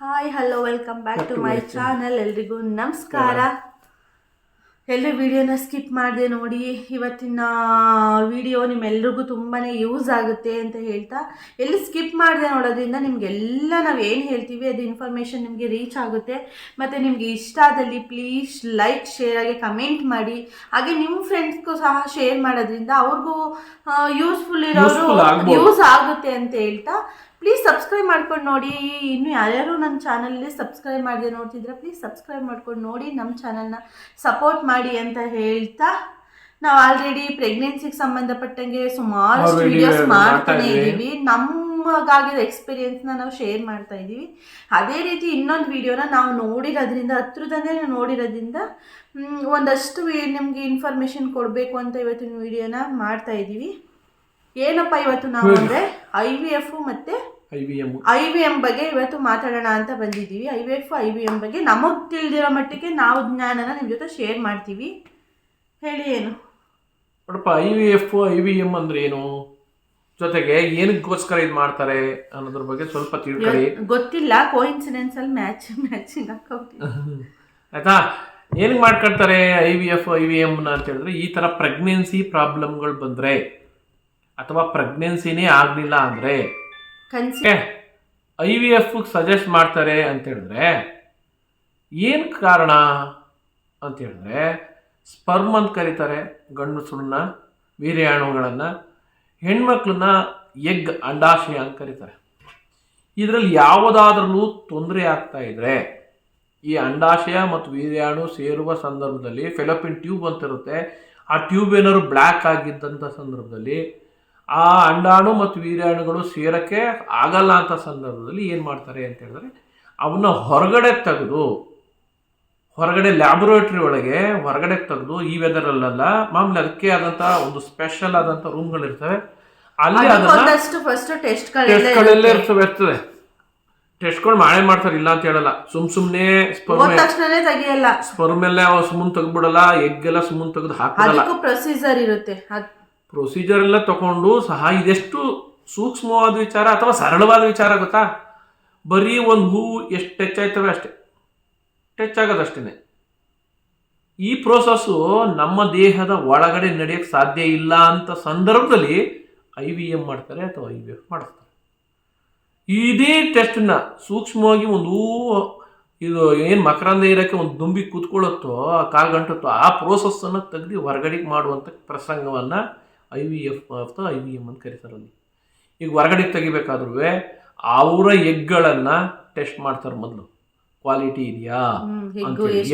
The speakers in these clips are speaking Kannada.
Hi hello welcome back to my. Channel ಎಲ್ರಿಗೂ ನಮಸ್ಕಾರ. ಎಲ್ಲರೂ ವಿಡಿಯೋನ ಸ್ಕಿಪ್ ಮಾಡಿದೆ ನೋಡಿ. ಇವತ್ತಿನ ವಿಡಿಯೋ ನಿಮ್ಮೆಲ್ರಿಗೂ ತುಂಬಾ ಯೂಸ್ ಆಗುತ್ತೆ ಅಂತ ಹೇಳ್ತಾ. ಎಲ್ಲಿ ಸ್ಕಿಪ್ ಮಾಡಿದೆ ನೋಡೋದ್ರಿಂದ ನಿಮಗೆಲ್ಲ ನಾವು ಏನು ಹೇಳ್ತೀವಿ ಅದು ಇನ್ಫಾರ್ಮೇಷನ್ ನಿಮಗೆ ರೀಚ್ ಆಗುತ್ತೆ. ಮತ್ತು ನಿಮಗೆ ಇಷ್ಟ ಆದಲ್ಲಿ ಪ್ಲೀಸ್ ಲೈಕ್ ಶೇರ್ ಆಗಿ ಕಮೆಂಟ್ ಮಾಡಿ. ಹಾಗೆ ನಿಮ್ಮ ಫ್ರೆಂಡ್ಸ್ಗೂ ಸಹ ಶೇರ್ ಮಾಡೋದ್ರಿಂದ ಅವ್ರಿಗೂ ಯೂಸ್ಫುಲ್ ಇರೋರು ಯೂಸ್ ಆಗುತ್ತೆ ಅಂತ ಹೇಳ್ತಾ. ಪ್ಲೀಸ್ ಸಬ್ಸ್ಕ್ರೈಬ್ ಮಾಡ್ಕೊಂಡು ನೋಡಿ. ಇನ್ನು ಯಾರ್ಯಾರು ನಮ್ಮ ಚಾನಲಲ್ಲಿ ಸಬ್ಸ್ಕ್ರೈಬ್ ಮಾಡಿದೆ ನೋಡ್ತಿದ್ರೆ ಪ್ಲೀಸ್ ಸಬ್ಸ್ಕ್ರೈಬ್ ಮಾಡ್ಕೊಂಡು ನೋಡಿ. ನಮ್ಮ ಚಾನಲ್ನ ಸಪೋರ್ಟ್ ಮಾಡಿ ಅಂತ ಹೇಳ್ತಾ. ನಾವು ಆಲ್ರೆಡಿ ಪ್ರೆಗ್ನೆನ್ಸಿಗೆ ಸಂಬಂಧಪಟ್ಟಂಗೆ ಸುಮಾರು ವೀಡಿಯೋಸ್ ವಿಡಿಯೋಸ್ ಮಾಡ್ತಾ ಮಾಡ್ತಾನೆ ಇದ್ದೀವಿ. ನಮಗಾಗಿರೋ ಎಕ್ಸ್ಪೀರಿಯೆನ್ಸ್ನ ನಾವು ಶೇರ್ ಮಾಡ್ತಾ ಇದ್ದೀವಿ. ಅದೇ ರೀತಿ ಇನ್ನೊಂದು ವಿಡಿಯೋನ ನಾವು ನೋಡಿರೋದ್ರಿಂದ ಹತ್ರದಲ್ಲೇ ನೋಡಿರೋದ್ರಿಂದ ಒಂದಷ್ಟು ನಿಮ್ಗೆ ಇನ್ಫಾರ್ಮೇಷನ್ ಕೊಡಬೇಕು ಅಂತ ಇವತ್ತಿನ ವಿಡಿಯೋನ ಮಾಡ್ತಾ ಇದ್ದೀವಿ. ಏನಪ್ಪ ಇವತ್ತು ನಾವು ಅಂದ್ರೆ ಐ ವಿ ಎಫ್ ಮತ್ತೆ I V M I V M ಬಗ್ಗೆ ಇವತ್ತು ಮಾತಾಡೋಣ ಅಂತ ಬಂದಿದ್ದೀವಿ. I V F I V M ಬಗ್ಗೆ ನಮಗ್ ತಿಳಿದಿರೋ ಮಟ್ಟಿಗೆ ನಾವು ಜ್ಞಾನನ ನಿಮ್ಮ ಜೊತೆ ಶೇರ್ ಮಾಡ್ತೀವಿ. ಹೇಳಿ ಏನು? ನೋಡಪ್ಪ I V F I V M ಅಂದ್ರೆ ಏನು? ಜೊತೆಗೆ ಏನಕ್ಕೋಸ್ಕರ ಇದು ಮಾಡ್ತಾರೆ ಅನ್ನೋದ್ರ ಬಗ್ಗೆ ಸ್ವಲ್ಪ ತಿಳ್ಕೊಳ್ಳಿ. ಗೊತ್ತಿಲ್ಲ ಕೋಇನ್ಸಿಡೆನ್ಸ್ ಅಲ್ಲಿ ಮ್ಯಾಚ್ ಮ್ಯಾಚಿಂಗ್ ಆಯ್ತಾ? ಏನಕ್ಕೆ ಮಾಡ್ಕೊಳ್ತಾರೆ I V F I V ಎಮ್ನ ಅಂತ ಹೇಳಿದ್ರೆ ಈ ಥರ ಪ್ರೆಗ್ನೆನ್ಸಿ ಪ್ರಾಬ್ಲಮ್ಗಳು ಬಂದರೆ ಅಥವಾ ಪ್ರೆಗ್ನೆನ್ಸಿನೇ ಆಗಲಿಲ್ಲ ಅಂದರೆ? ಐ ವಿ ಎಫ್ ಸಜೆಸ್ಟ್ ಮಾಡ್ತಾರೆ ಅಂತ ಹೇಳಿದ್ರೆ ಏನು ಕಾರಣ ಅಂತ ಹೇಳಿದ್ರೆ ಸ್ಪರ್ಮ್ ಅಂತ ಕರೀತಾರೆ ಗಂಡಸರನ್ನ ವೀರ್ಯಾಣುಗಳನ್ನು ಹೆಣ್ಮಕ್ಳನ್ನ ಎಗ್ ಅಂಡಾಶಯ ಅಂತ ಕರೀತಾರೆ. ಇದರಲ್ಲಿ ಯಾವುದಾದ್ರೂ ತೊಂದರೆ ಆಗ್ತಾ ಇದ್ರೆ ಈ ಅಂಡಾಶಯ ಮತ್ತು ವೀರ್ಯಾಣು ಸೇರುವ ಸಂದರ್ಭದಲ್ಲಿ ಫೆಲೋಪಿನ್ ಟ್ಯೂಬ್ ಅಂತ ಇರುತ್ತೆ ಆ ಟ್ಯೂಬ್ ಏನಾದ್ರು ಬ್ಲ್ಯಾಕ್ ಆಗಿದ್ದಂಥ ಸಂದರ್ಭದಲ್ಲಿ ಆ ಅಂಡಾಣು ಮತ್ತು ವೀರ್ಯಾಣುಗಳು ಸೇರೋಕ್ಕೆ ಆಗಲ್ಲ ಅಂತ ಸಂದರ್ಭದಲ್ಲಿ ಏನು ಮಾಡ್ತಾರೆ ಅಂತ ಹೇಳಿದ್ರೆ ಅವನ್ನ ಹೊರಗಡೆ ತೆಗೆದು ಹೊರಗಡೆ ಲ್ಯಾಬೊರೇಟ್ರಿ ಒಳಗೆ ಹೊರಗಡೆ ತೆಗೆದು ಈ ವೆದರಲ್ಲೆಲ್ಲ ಮಾಮೂಲಿ ಅದಕ್ಕೆ ಆದಂಥ ಒಂದು ಸ್ಪೆಷಲ್ ಆದಂಥ ರೂಮ್ಗಳಿರ್ತವೆ ಅಲ್ಲಿ ಟೆಸ್ಟ್ಗಳೆಲ್ಲ ಇರ್ತವೆ. ಇರ್ತದೆ ಟೆಸ್ಟ್ಗಳು ಮಾಡೇ ಮಾಡ್ತಾರೆ ಇಲ್ಲ ಅಂತ ಹೇಳಲ್ಲ. ಸುಮ್ ಸುಮ್ನೆ ಸ್ಪರ್ಮೆಲ್ಲ ಸುಮ್ಮನೆ ತೆಗ್ದ್ಬಿಡಲ್ಲ ಎಗ್ ಎಲ್ಲ ಸುಮ್ಮನೆ ತೆಗೆದು ಹಾಕಲ್ಲ ಪ್ರೊಸೀಜರ್ ಇರುತ್ತೆ. ಪ್ರೊಸೀಜರ್ ಎಲ್ಲ ತಗೊಂಡು ಸಹ ಇದೆಷ್ಟು ಸೂಕ್ಷ್ಮವಾದ ವಿಚಾರ ಅಥವಾ ಸರಳವಾದ ವಿಚಾರ ಗೊತ್ತಾ? ಬರೀ ಒಂದು ಹೂವು ಎಷ್ಟು ಟಚ್ ಆಯ್ತವೆ ಅಷ್ಟೇ. ಟಚ್ ಆಗೋದಷ್ಟೇ ಈ ಪ್ರೋಸಸ್ಸು ನಮ್ಮ ದೇಹದ ಒಳಗಡೆ ನಡೆಯೋಕ್ಕೆ ಸಾಧ್ಯ ಇಲ್ಲ ಅಂತ ಸಂದರ್ಭದಲ್ಲಿ ಐ ವಿ ಎಂ ಮಾಡ್ತಾರೆ ಅಥವಾ ಐ ವಿ ಎಫ್ ಮಾಡ್ತಾರೆ ಇದೇ ಟೆಸ್ಟನ್ನ ಸೂಕ್ಷ್ಮವಾಗಿ ಒಂದು ಇದು ಏನು ಮಕರಂದ ಇರೋಕ್ಕೆ ಒಂದು ದುಂಬಿ ಕೂತ್ಕೊಳ್ಳುತ್ತೋ, ಆ ಕಾಲು ಗಂಟುತ್ತೋ, ಆ ಪ್ರೋಸೆಸ್ಸನ್ನು ತೆಗೆದು ಹೊರಗಡೆಗೆ ಮಾಡುವಂಥ ಪ್ರಸಂಗವನ್ನು ಐ ವಿ ಎಫ್ ಅಥವಾ ಐ ವಿ ಎಂ ಅಂತ ಕರೀತಾರೆ ಅಲ್ಲಿ. ಈಗ ಹೊರಗಡೆಗೆ ತೆಗಿಬೇಕಾದ್ರೂ ಅವರ ಎಗ್ಗಳನ್ನು ಟೆಸ್ಟ್ ಮಾಡ್ತಾರೆ ಮೊದಲು. ಕ್ವಾಲಿಟಿ ಇದೆಯಾ?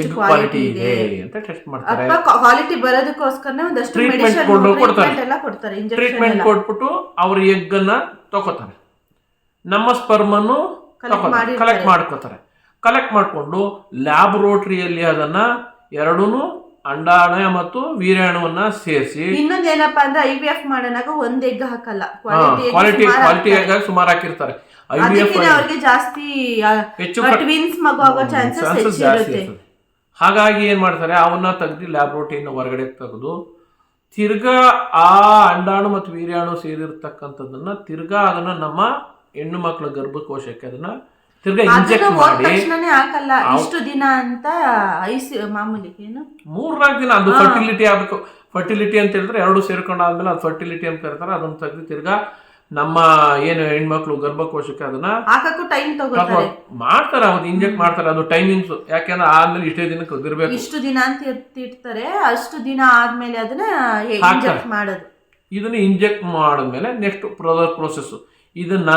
ಎಗ್ ಕ್ವಾಲಿಟಿ ಇದೆ? ಅಂತ ಟೆಸ್ಟ್ ಮಾಡ್ತಾರೆ. ಕ್ವಾಲಿಟಿ ಬರೋದಕ್ಕೋಸ್ಕರನೇ ಒಂದಷ್ಟು ಕೊಂಡು ಕೊಡ್ತಾರೆ. ಟ್ರೀಟ್ಮೆಂಟ್ ಕೊಟ್ಬಿಟ್ಟು ಅವ್ರ ಎಗ್ಗನ್ನ ತಗೋತಾರೆ ನಮ್ಮ ಸ್ಪರ್ಮನ್ನು ಕಲೆಕ್ಟ್ ಮಾಡ್ಕೋತಾರೆ. ಕಲೆಕ್ಟ್ ಮಾಡಿಕೊಂಡು ಲ್ಯಾಬೊರೇಟರಿಯಲ್ಲಿ ಅದನ್ನ ಎರಡೂ ಅಂಡಾಣು ಮತ್ತು ವೀರ್ಯಾಣುವನ್ನ ಸೇರಿಸಿ. ಇನ್ನೊಂದೇನಪ್ಪ ಏನಪ್ಪಾ ಅಂದ್ರೆ ಐ ವಿ ಎಫ್ ಮಾಡೋಣಾಗ ಒಂದ್ ಎಗ್ ಹಾಕಲ್ಲ. ಕ್ವಾಲಿಟಿ ಕ್ವಾಲಿಟಿ ಎಗ್ ಸುಮಾರು ಹಾಕಿರ್ತಾರೆ. ಐ ವಿ ಎಫ್ ಅದಕ್ಕೆ ಅವ್ರಿಗೆ ಜಾಸ್ತಿ ಹೆಚ್ಚು ಟ್ವಿನ್ಸ್ ಮಗು ಆಗೋ ಚಾನ್ಸಸ್ ಚಾನ್ಸಸ್ ಜಾಸ್ತಿ ಹಾಗಾಗಿ ಏನ್ ಮಾಡ್ತಾರೆ ಅವನ್ನ ತೆಗೆದು ಲ್ಯಾಬ್ರೋಟರಿನ ಹೊರಗಡೆ ತೆಗೆದು ತಿರ್ಗಾ ಆ ಅಂಡಾಣು ಮತ್ತು ವೀರ್ಯಾಣು ಸೇರಿರ್ತಕ್ಕಂಥದ್ದನ್ನ ತಿರ್ಗಾ ಅದನ್ನ ನಮ್ಮ ಹೆಣ್ಣು ಮಕ್ಕಳ ಗರ್ಭಕೋಶಕ್ಕೆ ಅದನ್ನ ತಿರ್ಗಾ ಇಂಜೆಕ್ಟ್ ಮಾಡಿ ತಕ್ಷಣನೇ ಹಾಕಲ್ಲ ಇಷ್ಟು ದಿನ ಅಂತ ಐಸಿ ಮಾಮೂಲಿ ಏನು? ಮೂರ್ನಾಲ್ಕು ದಿನ ಅದು ಫರ್ಟಿಲಿಟಿ ಆಗ್ಬೇಕು ಫರ್ಟಿಲಿಟಿ ಅಂತ ಹೇಳಿದ್ರೆ ಎರಡು ಸೇರ್ಕೊಂಡಾದ್ಮೇಲೆ ಅದು ಫರ್ಟಿಲಿಟಿ ಅಂತ ಕರೀತಾರೆ ಅದನ್ನ ತೆಗೆದು ತಿರ್ಗಾ ನಮ್ಮ ಏನು ಹೆಣ್ಮಕ್ಳು ಗರ್ಭಕೋಶಕ್ಕೆ ಅದನ್ನ ಹಾಕಕ್ಕೂ ಟೈಮ್ ತಗೋತಾರೆ ಮಾಡ್ತಾರೆ ಅವ್ರು ಇಂಜೆಕ್ಟ್ ಮಾಡ್ತಾರೆ ಅದು ಟೈಮಿಂಗ್ಸ್ ಯಾಕೆಂದ್ರೆ ಆದ್ಮೇಲೆ ಇಷ್ಟೇ ದಿನಕ್ಕೆ ಕದಿರ್ಬೇಕು ಇಷ್ಟು ದಿನ ಅಂತ ಇರ್ತಿರ್ತಾರೆ ಅಷ್ಟು ದಿನ ಆದ್ಮೇಲೆ ಅದನ್ನ ಇಂಜೆಕ್ಟ್ ಮಾಡೋದು. ಇದನ್ನ ಇಂಜೆಕ್ಟ್ ಮಾಡಿದ್ಮೇಲೆ ನೆಕ್ಸ್ಟ್ ಪ್ರೊಸೆಸ್ ಇದನ್ನ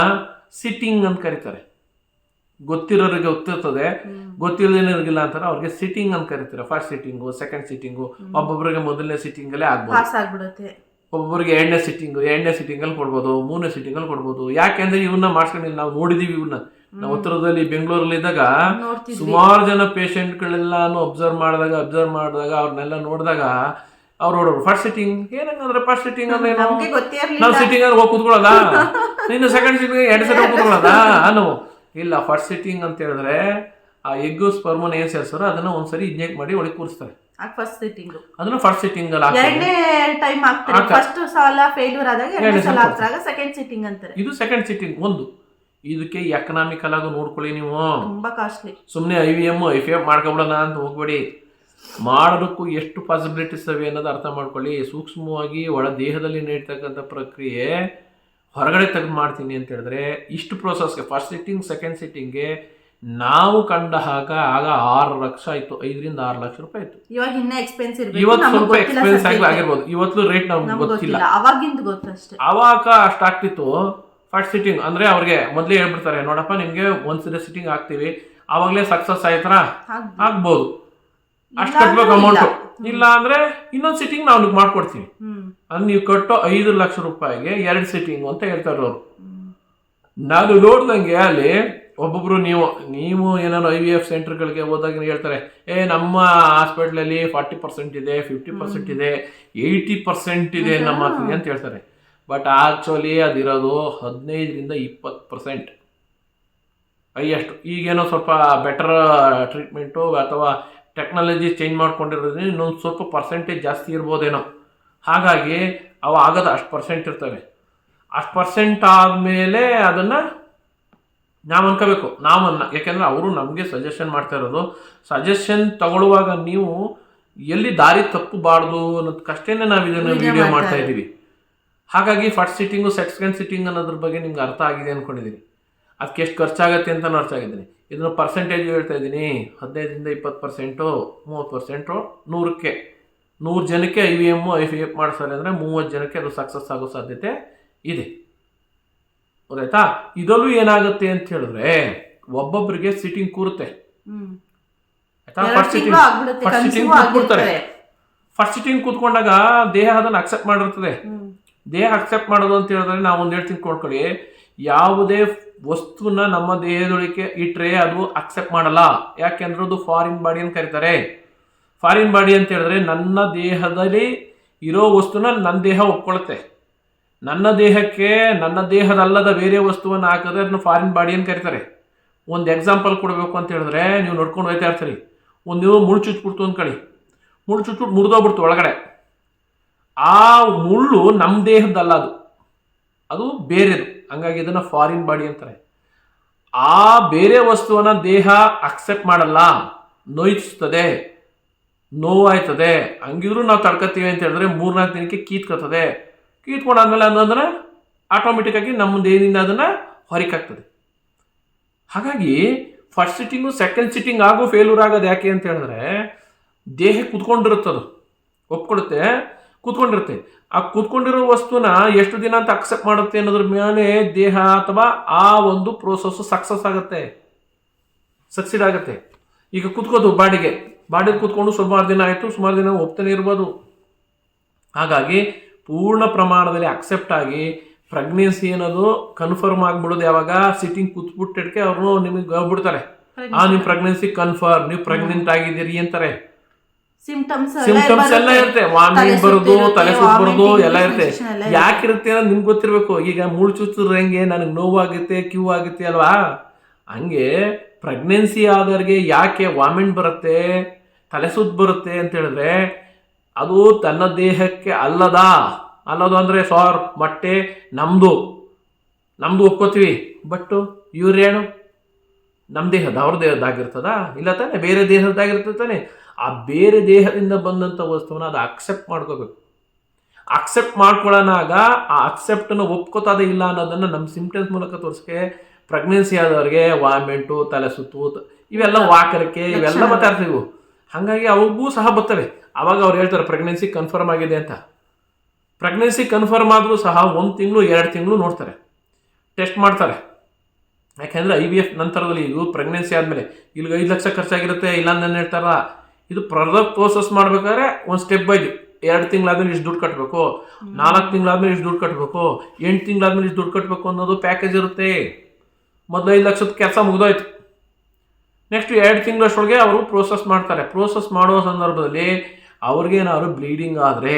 ಸಿಟ್ಟಿಂಗ್ ಅಂತ ಕರೀತಾರೆ. ಗೊತ್ತಿರೋರಿಗೆ ಗೊತ್ತಿರ್ತದೆ ಗೊತ್ತಿಲ್ಲದೇನಿರಗಿಲ್ಲ ಅಂತಾರೆ ಅವ್ರಿಗೆ ಸಿಟ್ಟಿಂಗ್ ಅಂತ ಕರೀತಾರೆ ಫಸ್ಟ್ ಸಿಟ್ಟಿಂಗು ಸೆಕೆಂಡ್ ಸಿಟ್ಟಿಂಗು ಒಬ್ಬೊಬ್ಬರಿಗೆ ಮೊದಲನೇ ಸಿಟ್ಟಿಂಗ್ ಅಲ್ಲೇ ಆಗ್ಬೋದು. ಪಾಸ್ ಆಗ್ಬಿಡುತ್ತೆ. ಒಬ್ಬೊಬ್ಬರಿಗೆ ಎರಡನೇ ಸಿಟ್ಟಿಂಗ್ ಎರಡನೇ ಸಿಟ್ಟಿಂಗ್ ಅಲ್ಲಿ ಕೊಡ್ಬೋದು ಮೂರನೇ ಸಿಟ್ಟಿಂಗ್ ಅಲ್ಲಿ ಕೊಡ್ಬೋದು. ಯಾಕೆಂದ್ರೆ ಇವನ್ನ ಮಾಡ್ಸ್ಕೊಂಡಿಲ್ಲ ನಾವು ನೋಡಿದೀವಿ ಇವನ್ನ ನಾವು ಉತ್ತರದಲ್ಲಿ ಬೆಂಗಳೂರಲ್ಲಿ ಇದ್ದಾಗ ಸುಮಾರು ಜನ ಪೇಷಂಟ್ಗಳೆಲ್ಲಾನು ಅಬ್ಸರ್ವ್ ಮಾಡಿದಾಗ ಅಬ್ಸರ್ವ್ ಮಾಡಿದಾಗ ಅವ್ರನ್ನೆಲ್ಲ ನೋಡಿದಾಗ ಅವ್ರು ನೋಡೋರು ಫಸ್ಟ್ ಸಿಟ್ಟಿಂಗ್ ಏನಂಗಂದ್ರೆ ಫಸ್ಟ್ ಸಿಟ್ಟಿಂಗ್ ಅಂದ್ರೆ ನಾವು ಸಿಟ್ಟಿಂಗ್ ಅಲ್ಲಿ ಹೋಗಿ ಕೂತ್ಕೊಳ್ಳೋದ? ಇನ್ನು ಸೆಕೆಂಡ್ ಸಿಟ್ಟಿಂಗ್ ಎರಡು ಹೋಗಿ ಕೂತ್ಕೊಳ್ಳೋದ? ಅನು ಇಲ್ಲ ಫಸ್ಟ್ ಸಿಟ್ಟಿಂಗ್ ಅಂತ ಹೇಳಿದ್ರೆ ಆ ಎಗ್ಗು ಸ್ಪರ್ಮನ್ ಏನ್ ಸೇರ್ಸಾರೋ ಅದನ್ನ ಒಂದ್ಸರಿ ಇಂಜೆಕ್ಟ್ ಮಾಡಿ ಒಳಗೆ ಕೂರಿಸ್ತಾರೆ. ಫಸ್ಟ್ ಸಿಟ್ಟಿಂಗ್ ಅದನ್ನ ಫಸ್ಟ್ ಸಿಟ್ಟಿಂಗ್ ಅಲ್ಲಿ ಎರಡನೇ ಟೈಮ್. ಫಸ್ಟ್ ಸಲ ಫೇಲ್ಯೂರ್ ಆದಾಗ ಎರಡನೇ ಸಲ ಸೆಕೆಂಡ್ ಸಿಟ್ಟಿಂಗ್ ಅಂತಾರೆ. ಇದು ಸೆಕೆಂಡ್ ಸಿಟ್ಟಿಂಗ್ ಒಂದು. ಇದಕ್ಕೆ ಎಕನಾಮಿಕಲ್ ಆಗಿ ನೋಡ್ಕೊಳ್ಳಿ ನೀವು. ತುಂಬಾ ಕಾಸ್ಟ್ಲಿ ಸುಮ್ಮನೆ ಐ ವಿ ಎಂ ಐ ಫಿ ಎಫ್ ಮಾಡ್ಕೊಬಿಡೋಣ ಅಂತ ಹೋಗ್ಬೇಡಿ. ಮಾಡೋದಕ್ಕೂ ಎಷ್ಟು ಪಾಸಿಬಿಲಿಟೀಸ್ ಅವೆ ಅನ್ನೋದು ಅರ್ಥ ಮಾಡ್ಕೊಳ್ಳಿ. ಸೂಕ್ಷ್ಮವಾಗಿ ಒಳ ದೇಹದಲ್ಲಿ ನಡೀತಕ್ಕಂಥ ಪ್ರಕ್ರಿಯೆ ಹೊರಗಡೆ ತೆಗೆದು ಮಾಡ್ತೀನಿ ಅಂತ ಹೇಳಿದ್ರೆ ಇಷ್ಟು ಪ್ರೋಸೆಸ್ಗೆ ಫಸ್ಟ್ ಸಿಟ್ಟಿಂಗ್ ಸೆಕೆಂಡ್ ಸಿಟ್ಟಿಂಗ್ಗೆ ನಾವು ಕಂಡ ಹಾಗ ಆಗ ಆರು ಲಕ್ಷ ಆಯ್ತು ಐದರಿಂದ ಆರು ಲಕ್ಷ ರೂಪಾಯಿ ಆಯ್ತು ಇವಾಗ ಇನ್ನ ಎಕ್ಸ್ಪೆನ್ಸ್ ಇವತ್ತು ಸ್ವಲ್ಪ ಎಕ್ಸ್ಪೆನ್ಸ್ ಆಗಿ ಆಗಿರ್ಬೋದು. ಇವತ್ತು ರೇಟ್ ನಮ್ಗೆ ಗೊತ್ತಿಲ್ಲ. ಅವಾಗ ಅವಾಗಿಂದ ಗೊತ್ತಷ್ಟೇ ಅವಾಗ ಅಷ್ಟಾಗ್ತಿತ್ತು ಫಸ್ಟ್ ಸಿಟ್ಟಿಂಗ್ ಅಂದ್ರೆ ಅವ್ರಿಗೆ ಮೊದಲೇ ಹೇಳ್ಬಿಡ್ತಾರೆ ನೋಡಪ್ಪ ನಿಮಗೆ ಒಂದ್ಸರಿ ಸಿಟ್ಟಿಂಗ್ ಆಗ್ತೀವಿ ಅವಾಗಲೇ ಸಕ್ಸಸ್ ಆಯ್ತರ? ಆಗ್ಬೋದು. ಅಷ್ಟು ಕಟ್ಬೇಕು ಅಮೌಂಟು ಇಲ್ಲ. ಅಂದ್ರೆ ಇನ್ನೊಂದು ಸಿಟ್ಟಿಂಗ್ ನಾವು ನಿಮ್ಗೆ ಮಾಡ್ಕೊಡ್ತೀವಿ. ಅಂದ್ರೆ ನೀವು ಕಟ್ಟೋ ಐದು ಲಕ್ಷ ರೂಪಾಯಿಗೆ ಎರಡು ಸಿಟ್ಟಿಂಗ್ ಅಂತ ಹೇಳ್ತಾರೆ ಅವರು ನಾನು ನೋಡ್ದಂಗೆ ಅಲ್ಲಿ ಒಬ್ಬೊಬ್ರು ನೀವು ನೀವು ಏನಾದ್ರು ಐ ವಿ ಎಫ್ ಸೆಂಟರ್ಗಳಿಗೆ ಹೋದಾಗ ಹೇಳ್ತಾರೆ ಏ ನಮ್ಮ ಹಾಸ್ಪಿಟ್ಲಲ್ಲಿ ಫಾರ್ಟಿ ಪರ್ಸೆಂಟ್ ಇದೆ ಫಿಫ್ಟಿ ಪರ್ಸೆಂಟ್ ಇದೆ ಏಯ್ಟಿ ಪರ್ಸೆಂಟ್ ಇದೆ ನಮ್ಮ ಹತ್ತಿಗೆ ಅಂತ ಹೇಳ್ತಾರೆ. ಬಟ್ ಆಕ್ಚುಲಿ ಅದಿರೋದು ಹದಿನೈದರಿಂದ ಇಪ್ಪತ್ತು ಪರ್ಸೆಂಟ್ ಹೈಯೆಸ್ಟ್ ಈಗೇನೋ ಸ್ವಲ್ಪ ಬೆಟರ್ ಟ್ರೀಟ್ಮೆಂಟು ಅಥವಾ ಟೆಕ್ನಾಲಜಿ ಚೇಂಜ್ ಮಾಡ್ಕೊಂಡಿರೋದ್ರಿಂದ ಇನ್ನೊಂದು ಸ್ವಲ್ಪ ಪರ್ಸೆಂಟೇಜ್ ಜಾಸ್ತಿ ಇರ್ಬೋದೇನೋ. ಹಾಗಾಗಿ ಅವ ಆಗೋದು ಅಷ್ಟು ಪರ್ಸೆಂಟ್ ಇರ್ತವೆ. ಅಷ್ಟು ಪರ್ಸೆಂಟ್ ಆದಮೇಲೆ ಅದನ್ನು ನಾವು ಅನ್ಕೋಬೇಕು. ನಾವನ್ನ ಯಾಕೆಂದರೆ ಅವರು ನಮಗೆ ಸಜೆಷನ್ ಮಾಡ್ತಾ ಇರೋದು. ಸಜೆಷನ್ ತಗೊಳ್ಳುವಾಗ ನೀವು ಎಲ್ಲಿ ದಾರಿ ತಪ್ಪಬಾರ್ದು ಅನ್ನೋದಕ್ಕಷ್ಟೇ ನಾವು ಇದನ್ನು ವಿಡಿಯೋ ಮಾಡ್ತಾ ಮಾಡ್ತಾ ಇದ್ದೀವಿ. ಹಾಗಾಗಿ ಫಸ್ಟ್ ಸಿಟ್ಟಿಂಗು ಸೆಕೆಂಡ್ ಸಿಟ್ಟಿಂಗ್ ಅನ್ನೋದ್ರ ಬಗ್ಗೆ ನಿಮ್ಗೆ ಅರ್ಥ ಆಗಿದೆ ಅಂದ್ಕೊಂಡಿದ್ದೀನಿ ಅದಕ್ಕೆ ಎಷ್ಟು ಖರ್ಚಾಗತ್ತೆ ಅಂತ ಅರ್ಥ ಆಗಿದ್ದೀನಿ. ಇದನ್ನು ಪರ್ಸೆಂಟೇಜ್ ಹೇಳ್ತಾ ಇದ್ದೀನಿ. ಹದಿನೈದರಿಂದ ಇಪ್ಪತ್ತು ಪರ್ಸೆಂಟು ಮೂವತ್ತು ಪರ್ಸೆಂಟು ನೂರಕ್ಕೆ. ನೂರು ಜನಕ್ಕೆ I V M I V F ಮಾಡಿಸ್ತಾರೆ ಅಂದರೆ ಮೂವತ್ತು ಜನಕ್ಕೆ ಅದು ಸಕ್ಸಸ್ ಆಗೋ ಸಾಧ್ಯತೆ ಇದೆ. ಗೊತ್ತಾಯ್ತಾ? ಇದರಲ್ಲೂ ಏನಾಗುತ್ತೆ ಅಂತ ಹೇಳಿದ್ರೆ ಒಬ್ಬೊಬ್ಬರಿಗೆ ಸಿಟ್ಟಿಂಗ್ ಕೂರುತ್ತೆ. ಫಸ್ಟ್ ಆಗ್ಬಿಡುತ್ತೆ, ಫಸ್ಟ್ ಸಿಟ್ಟಿಂಗ್ ಫಸ್ಟ್ ಸಿಟ್ಟಿಂಗ್ ಕೂತ್ಕೊಂಡಾಗ ದೇಹ ಅದನ್ನು ಅಕ್ಸೆಪ್ಟ್ ಮಾಡಿರ್ತದೆ. ದೇಹ ಅಕ್ಸೆಪ್ಟ್ ಮಾಡೋದು ಅಂತ ಹೇಳಿದ್ರೆ ನಾವು ಒಂದು ಹೇಳ್ತೀನಿ ಕೊಡ್ಕೊಳ್ಳಿ. ಯಾವುದೇ ವಸ್ತುನ ನಮ್ಮ ದೇಹದೊಳಗೆ ಇಟ್ಟರೆ ಅದು ಅಕ್ಸೆಪ್ಟ್ ಮಾಡಲ್ಲ. ಯಾಕೆಂದ್ರೆ ಅದು ಫಾರಿನ್ ಬಾಡಿ ಅಂತ ಕರೀತಾರೆ. ಫಾರಿನ್ ಬಾಡಿ ಅಂತ ಹೇಳಿದ್ರೆ ನನ್ನ ದೇಹದಲ್ಲಿ ಇರೋ ವಸ್ತುನ ನನ್ನ ದೇಹ ಒಪ್ಕೊಳ್ಳುತ್ತೆ ನನ್ನ ದೇಹಕ್ಕೆ ನನ್ನ ದೇಹದಲ್ಲದ ಬೇರೆ ವಸ್ತುವನ್ನು ಹಾಕಿದ್ರೆ ಅದನ್ನ ಫಾರಿನ್ ಬಾಡಿ ಅಂತ ಕರೀತಾರೆ. ಒಂದು ಎಕ್ಸಾಂಪಲ್ ಕೊಡಬೇಕು ಅಂತ ಹೇಳಿದ್ರೆ ನೀವು ನೋಡ್ಕೊಂಡು ಹೋಯ್ತಾ ಇರ್ತೀರಿ. ಒಂದು ನೀವು ಮುಳ್ಳು ಚುಚ್ಬಿಡ್ತು ಅಂದ್ಕೊಳ್ಳಿ ಮುಳ್ಳು ಚುಚ್ಬಿಟ್ಟು ಮುರಿದೋಗ್ಬಿಡ್ತು ಒಳಗಡೆ. ಆ ಮುಳ್ಳು ನಮ್ಮ ದೇಹದ್ದಲ್ಲ ಅದು. ಅದು ಬೇರೆದು. ಹಂಗಾಗಿ ಇದನ್ನು ಫಾರಿನ್ ಬಾಡಿ ಅಂತಾರೆ. ಆ ಬೇರೆ ವಸ್ತುವನ್ನ ದೇಹ ಅಕ್ಸೆಪ್ಟ್ ಮಾಡಲ್ಲ ನೋಯಿಸ್ತದೆ ನೋವಾಯ್ತದೆ, ಹಂಗಿದ್ರು ನಾವು ತಡ್ಕೊತೀವಿ ಅಂತ ಹೇಳಿದ್ರೆ ಮೂರ್ನಾಲ್ಕು ದಿನಕ್ಕೆ ಕೀತ್ಕೊತದೆ. ಕೀತ್ಕೊಂಡಾದ್ಮೇಲೆ ಅದಂದ್ರೆ ಆಟೋಮೆಟಿಕ್ ಆಗಿ ನಮ್ಮ ದೇಹದಿಂದ ಅದನ್ನು ಹೊರಕಾಗ್ತದೆ ಹಾಗಾಗಿ ಫಸ್ಟ್ ಸಿಟ್ಟಿಂಗು ಸೆಕೆಂಡ್ ಸಿಟ್ಟಿಂಗ್ ಆಗೋ ಫೇಲ್ಯೂರ್ ಆಗೋದು ಯಾಕೆ ಅಂತ ಹೇಳಿದ್ರೆ ದೇಹ ಕುತ್ಕೊಂಡಿರುತ್ತದು. ಒಪ್ಕೊಳುತ್ತೆ, ಕೂತ್ಕೊಂಡಿರುತ್ತೆ. ಆ ಕೂತ್ಕೊಂಡಿರೋ ವಸ್ತುನ ಎಷ್ಟು ದಿನ ಅಂತ ಅಕ್ಸೆಪ್ಟ್ ಮಾಡುತ್ತೆ ಅನ್ನೋದ್ರ ಮೇಲೆ ದೇಹ ಅಥವಾ ಆ ಒಂದು ಪ್ರೋಸೆಸ್ ಸಕ್ಸಸ್ ಆಗುತ್ತೆ. ಸಕ್ಸಿಡ್ ಆಗುತ್ತೆ. ಈಗ ಕೂತ್ಕೋದು ಬಾಡಿಗೆ. ಬಾಡಿಗೆ ಕೂತ್ಕೊಂಡು ಸುಮಾರು ದಿನ ಆಯಿತು ಸುಮಾರು ದಿನ ಒಪ್ತಾನೆ ಇರ್ಬೋದು. ಹಾಗಾಗಿ ಪೂರ್ಣ ಪ್ರಮಾಣದಲ್ಲಿ ಅಕ್ಸೆಪ್ಟ್ ಆಗಿ ಪ್ರೆಗ್ನೆನ್ಸಿ ಅನ್ನೋದು ಕನ್ಫರ್ಮ್ ಆಗಿಬಿಡೋದು ಯಾವಾಗ? ಸಿಟ್ಟಿಂಗ್ ಕೂತ್ಬಿಟ್ಟಿಡ್ಕೆ ಅವರು ನಿಮಗೆ ಬಿಡ್ತಾರೆ ಆ ನಿಮ್ಮ ಪ್ರೆಗ್ನೆನ್ಸಿ ಕನ್ಫರ್ಮ್ ನೀವು ಪ್ರೆಗ್ನೆಂಟ್ ಆಗಿದ್ದೀರಿ ಅಂತಾರೆ. ಸಿಂಪ್ಟಮ್ಸ್ ಸಿಂಪ್ಟಮ್ಸ್ ಎಲ್ಲ ಇರುತ್ತೆ. ವಾಮಿಟ್ ಬರೋದು ತಲೆ ಸುತ್ತ ಬರೋದು ಎಲ್ಲ ಇರುತ್ತೆ. ಯಾಕಿರುತ್ತೆ ಅನ್ನೋದು ನಿಮ್ಗೆ ಗೊತ್ತಿರಬೇಕು. ಈಗ ಮುಳ್ ಚುಚ್ಚಿದ್ರೆ ಹೆಂಗೆ? ನನಗೆ ನೋವಾಗುತ್ತೆ ಕ್ಯೂ ಆಗುತ್ತೆ ಅಲ್ವಾ? ಹಂಗೆ ಪ್ರೆಗ್ನೆನ್ಸಿ ಆದವ್ರಿಗೆ ಯಾಕೆ ವಾಮಿಟ್ ಬರುತ್ತೆ ತಲೆ ಸುತ್ತ ಬರುತ್ತೆ ಅಂತ ಹೇಳಿದ್ರೆ ಅದು ತನ್ನ ದೇಹಕ್ಕೆ ಅಲ್ಲದ. ಅಲ್ಲದು ಅಂದರೆ ಸಾರ್ ಮೊಟ್ಟೆ ನಮ್ಮದು ನಮ್ದು ಒಪ್ಕೋತೀವಿ. ಬಟ್ಟು ಇವ್ರೇನು ನಮ್ಮ ದೇಹದ ಅವ್ರ ದೇಹದ್ದಾಗಿರ್ತದ? ಇಲ್ಲ ತಾನೆ? ಬೇರೆ ದೇಹದ್ದಾಗಿರ್ತದೆ ತಾನೆ? ಆ ಬೇರೆ ದೇಹದಿಂದ ಬಂದಂಥ ವಸ್ತುವನ್ನ ಅದು ಅಕ್ಸೆಪ್ಟ್ ಮಾಡ್ಕೋಬೇಕು. ಅಕ್ಸೆಪ್ಟ್ ಮಾಡ್ಕೊಳ್ಳೋನಾಗ ಆ ಅಕ್ಸೆಪ್ಟನ್ನು ಒಪ್ಕೋತಾದ ಇಲ್ಲ ಅನ್ನೋದನ್ನು ನಮ್ಮ ಸಿಂಪ್ಟಮ್ಸ್ ಮೂಲಕ ತೋರಿಸ್ಕೆ ಪ್ರೆಗ್ನೆನ್ಸಿ ಆದವ್ರಿಗೆ ವಾಮಿಂಟು ತಲೆ ಸುತ್ತು ಇವೆಲ್ಲ ವಾಕರಿಕೆ ಇವೆಲ್ಲ ಮಾತಾಡ್ತೀವಿ ಇವು. ಹಾಗಾಗಿ ಅವಗೂ ಸಹ ಬರ್ತವೆ. ಅವಾಗ ಅವ್ರು ಹೇಳ್ತಾರೆ ಪ್ರೆಗ್ನೆನ್ಸಿ ಕನ್ಫರ್ಮ್ ಆಗಿದೆ ಅಂತ. ಪ್ರೆಗ್ನೆನ್ಸಿ ಕನ್ಫರ್ಮ್ ಆದರೂ ಸಹ ಒಂದು ತಿಂಗಳು ಎರಡು ತಿಂಗಳು ನೋಡ್ತಾರೆ. ಟೆಸ್ಟ್ ಮಾಡ್ತಾರೆ. ಯಾಕೆಂದರೆ ಐ ವಿ ಎಫ್ ನಂತರದಲ್ಲಿ ಇದು ಪ್ರೆಗ್ನೆನ್ಸಿ ಆದಮೇಲೆ. ಇಲ್ಲಿಗೆ ಐದು ಲಕ್ಷ ಖರ್ಚಾಗಿರುತ್ತೆ ಇಲ್ಲ ನಾನು ಹೇಳ್ತಾರ ಇದು ಪ್ರೊಡಕ್ಟ್ ಪ್ರೋಸೆಸ್ ಮಾಡ್ಬೇಕಾದ್ರೆ ಒಂದು ಸ್ಟೆಪ್ ಬೈ ಎರಡು ತಿಂಗಳಾದ್ಮೇಲೆ ಇಷ್ಟು ದುಡ್ಡು ಕಟ್ಟಬೇಕು ನಾಲ್ಕು ತಿಂಗಳಾದ್ಮೇಲೆ ಇಷ್ಟು ದುಡ್ಡು ಕಟ್ಟಬೇಕು ಎಂಟು ತಿಂಗಳಾದ್ಮೇಲೆ ಇಷ್ಟು ದುಡ್ಡು ಕಟ್ಟಬೇಕು ಅನ್ನೋದು ಪ್ಯಾಕೇಜ್ ಇರುತ್ತೆ. ಮೊದಲು ಐದು ಲಕ್ಷದ ಕೆಲಸ ಮುಗಿದೋಯ್ತು. ನೆಕ್ಸ್ಟ್ ಎರಡು ತಿಂಗಳಷ್ಟೊಳಗೆ ಅವರು ಪ್ರೋಸೆಸ್ ಮಾಡ್ತಾರೆ. ಪ್ರೋಸೆಸ್ ಮಾಡೋ ಸಂದರ್ಭದಲ್ಲಿ ಅವ್ರಿಗೇನಾದ್ರು ಬ್ಲೀಡಿಂಗ್ ಆದರೆ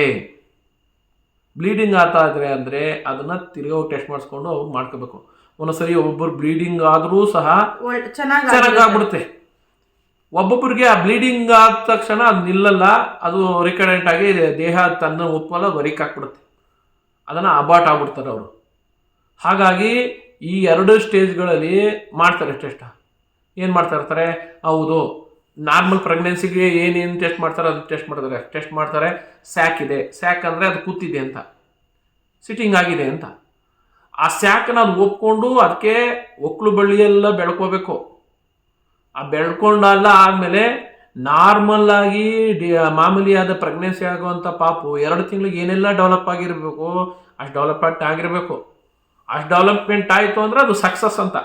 ಬ್ಲೀಡಿಂಗ್ ಆಗ್ತಾ ಇದ್ರೆ ಅಂದರೆ ಅದನ್ನು ತಿರ್ಗಾ ಟೆಸ್ಟ್ ಮಾಡಿಸ್ಕೊಂಡು ಅವ್ರು ಮಾಡ್ಕೋಬೇಕು. ಒಂದೊಂದ್ಸರಿ ಒಬ್ಬರು ಬ್ಲೀಡಿಂಗ್ ಆದರೂ ಸಹ ಚೆನ್ನಾಗಿ ಚೆನ್ನಾಗಿ ಆಗ್ಬಿಡುತ್ತೆ. ಒಬ್ಬೊಬ್ಬರಿಗೆ ಆ ಬ್ಲೀಡಿಂಗ್ ಆದ ತಕ್ಷಣ ಅದು ನಿಲ್ಲಲ್ಲ, ಅದು ರಿಕಡೆಂಟ್ ಆಗಿ ದೇಹ ತನ್ನ ಅದು ಹೊರಕ್ಕೆ ಹಾಕ್ಬಿಡುತ್ತೆ ಅದನ್ನು ಅಬಾಟ್ ಆಗ್ಬಿಡ್ತಾರೆ ಅವರು. ಹಾಗಾಗಿ ಈ ಎರಡು ಸ್ಟೇಜ್ಗಳಲ್ಲಿ ಮಾಡ್ತಾರೆ ಟೆಸ್ಟ್ ಏನು ಮಾಡ್ತಾ ಇರ್ತಾರೆ? ಹೌದು. ನಾರ್ಮಲ್ ಪ್ರೆಗ್ನೆನ್ಸಿಗೆ ಏನೇನು ಟೆಸ್ಟ್ ಮಾಡ್ತಾರೆ ಅದು ಟೆಸ್ಟ್ ಮಾಡ್ತಾರೆ. ಟೆಸ್ಟ್ ಮಾಡ್ತಾರೆ ಸ್ಯಾಕ್ ಇದೆ. ಸ್ಯಾಕ್ ಅಂದರೆ ಅದು ಕೂತಿದೆ ಅಂತ. ಸಿಟ್ಟಿಂಗ್ ಆಗಿದೆ ಅಂತ. ಆ ಸ್ಯಾಕನ್ನ ಅದು ಒಪ್ಕೊಂಡು ಅದಕ್ಕೆ ಒಕ್ಕಲು ಬಳ್ಳಿಯೆಲ್ಲ ಬೆಳ್ಕೋಬೇಕು. ಆ ಬೆಳ್ಕೊಂಡಲ್ಲ ಆದಮೇಲೆ ನಾರ್ಮಲ್ ಆಗಿ ಡಿ ಮಾಮೂಲಿಯಾದ ಪ್ರೆಗ್ನೆನ್ಸಿ ಆಗುವಂಥ ಪಾಪು ಎರಡು ತಿಂಗಳಿಗೆ ಏನೆಲ್ಲ ಡೆವಲಪ್ ಆಗಿರಬೇಕು, ಅಷ್ಟು ಡೆವಲಪ್ಮೆಂಟ್ ಆಗಿರಬೇಕು. ಅಷ್ಟು ಡೆವಲಪ್ಮೆಂಟ್ ಆಯಿತು ಅಂದರೆ ಅದು ಸಕ್ಸಸ್ ಅಂತ.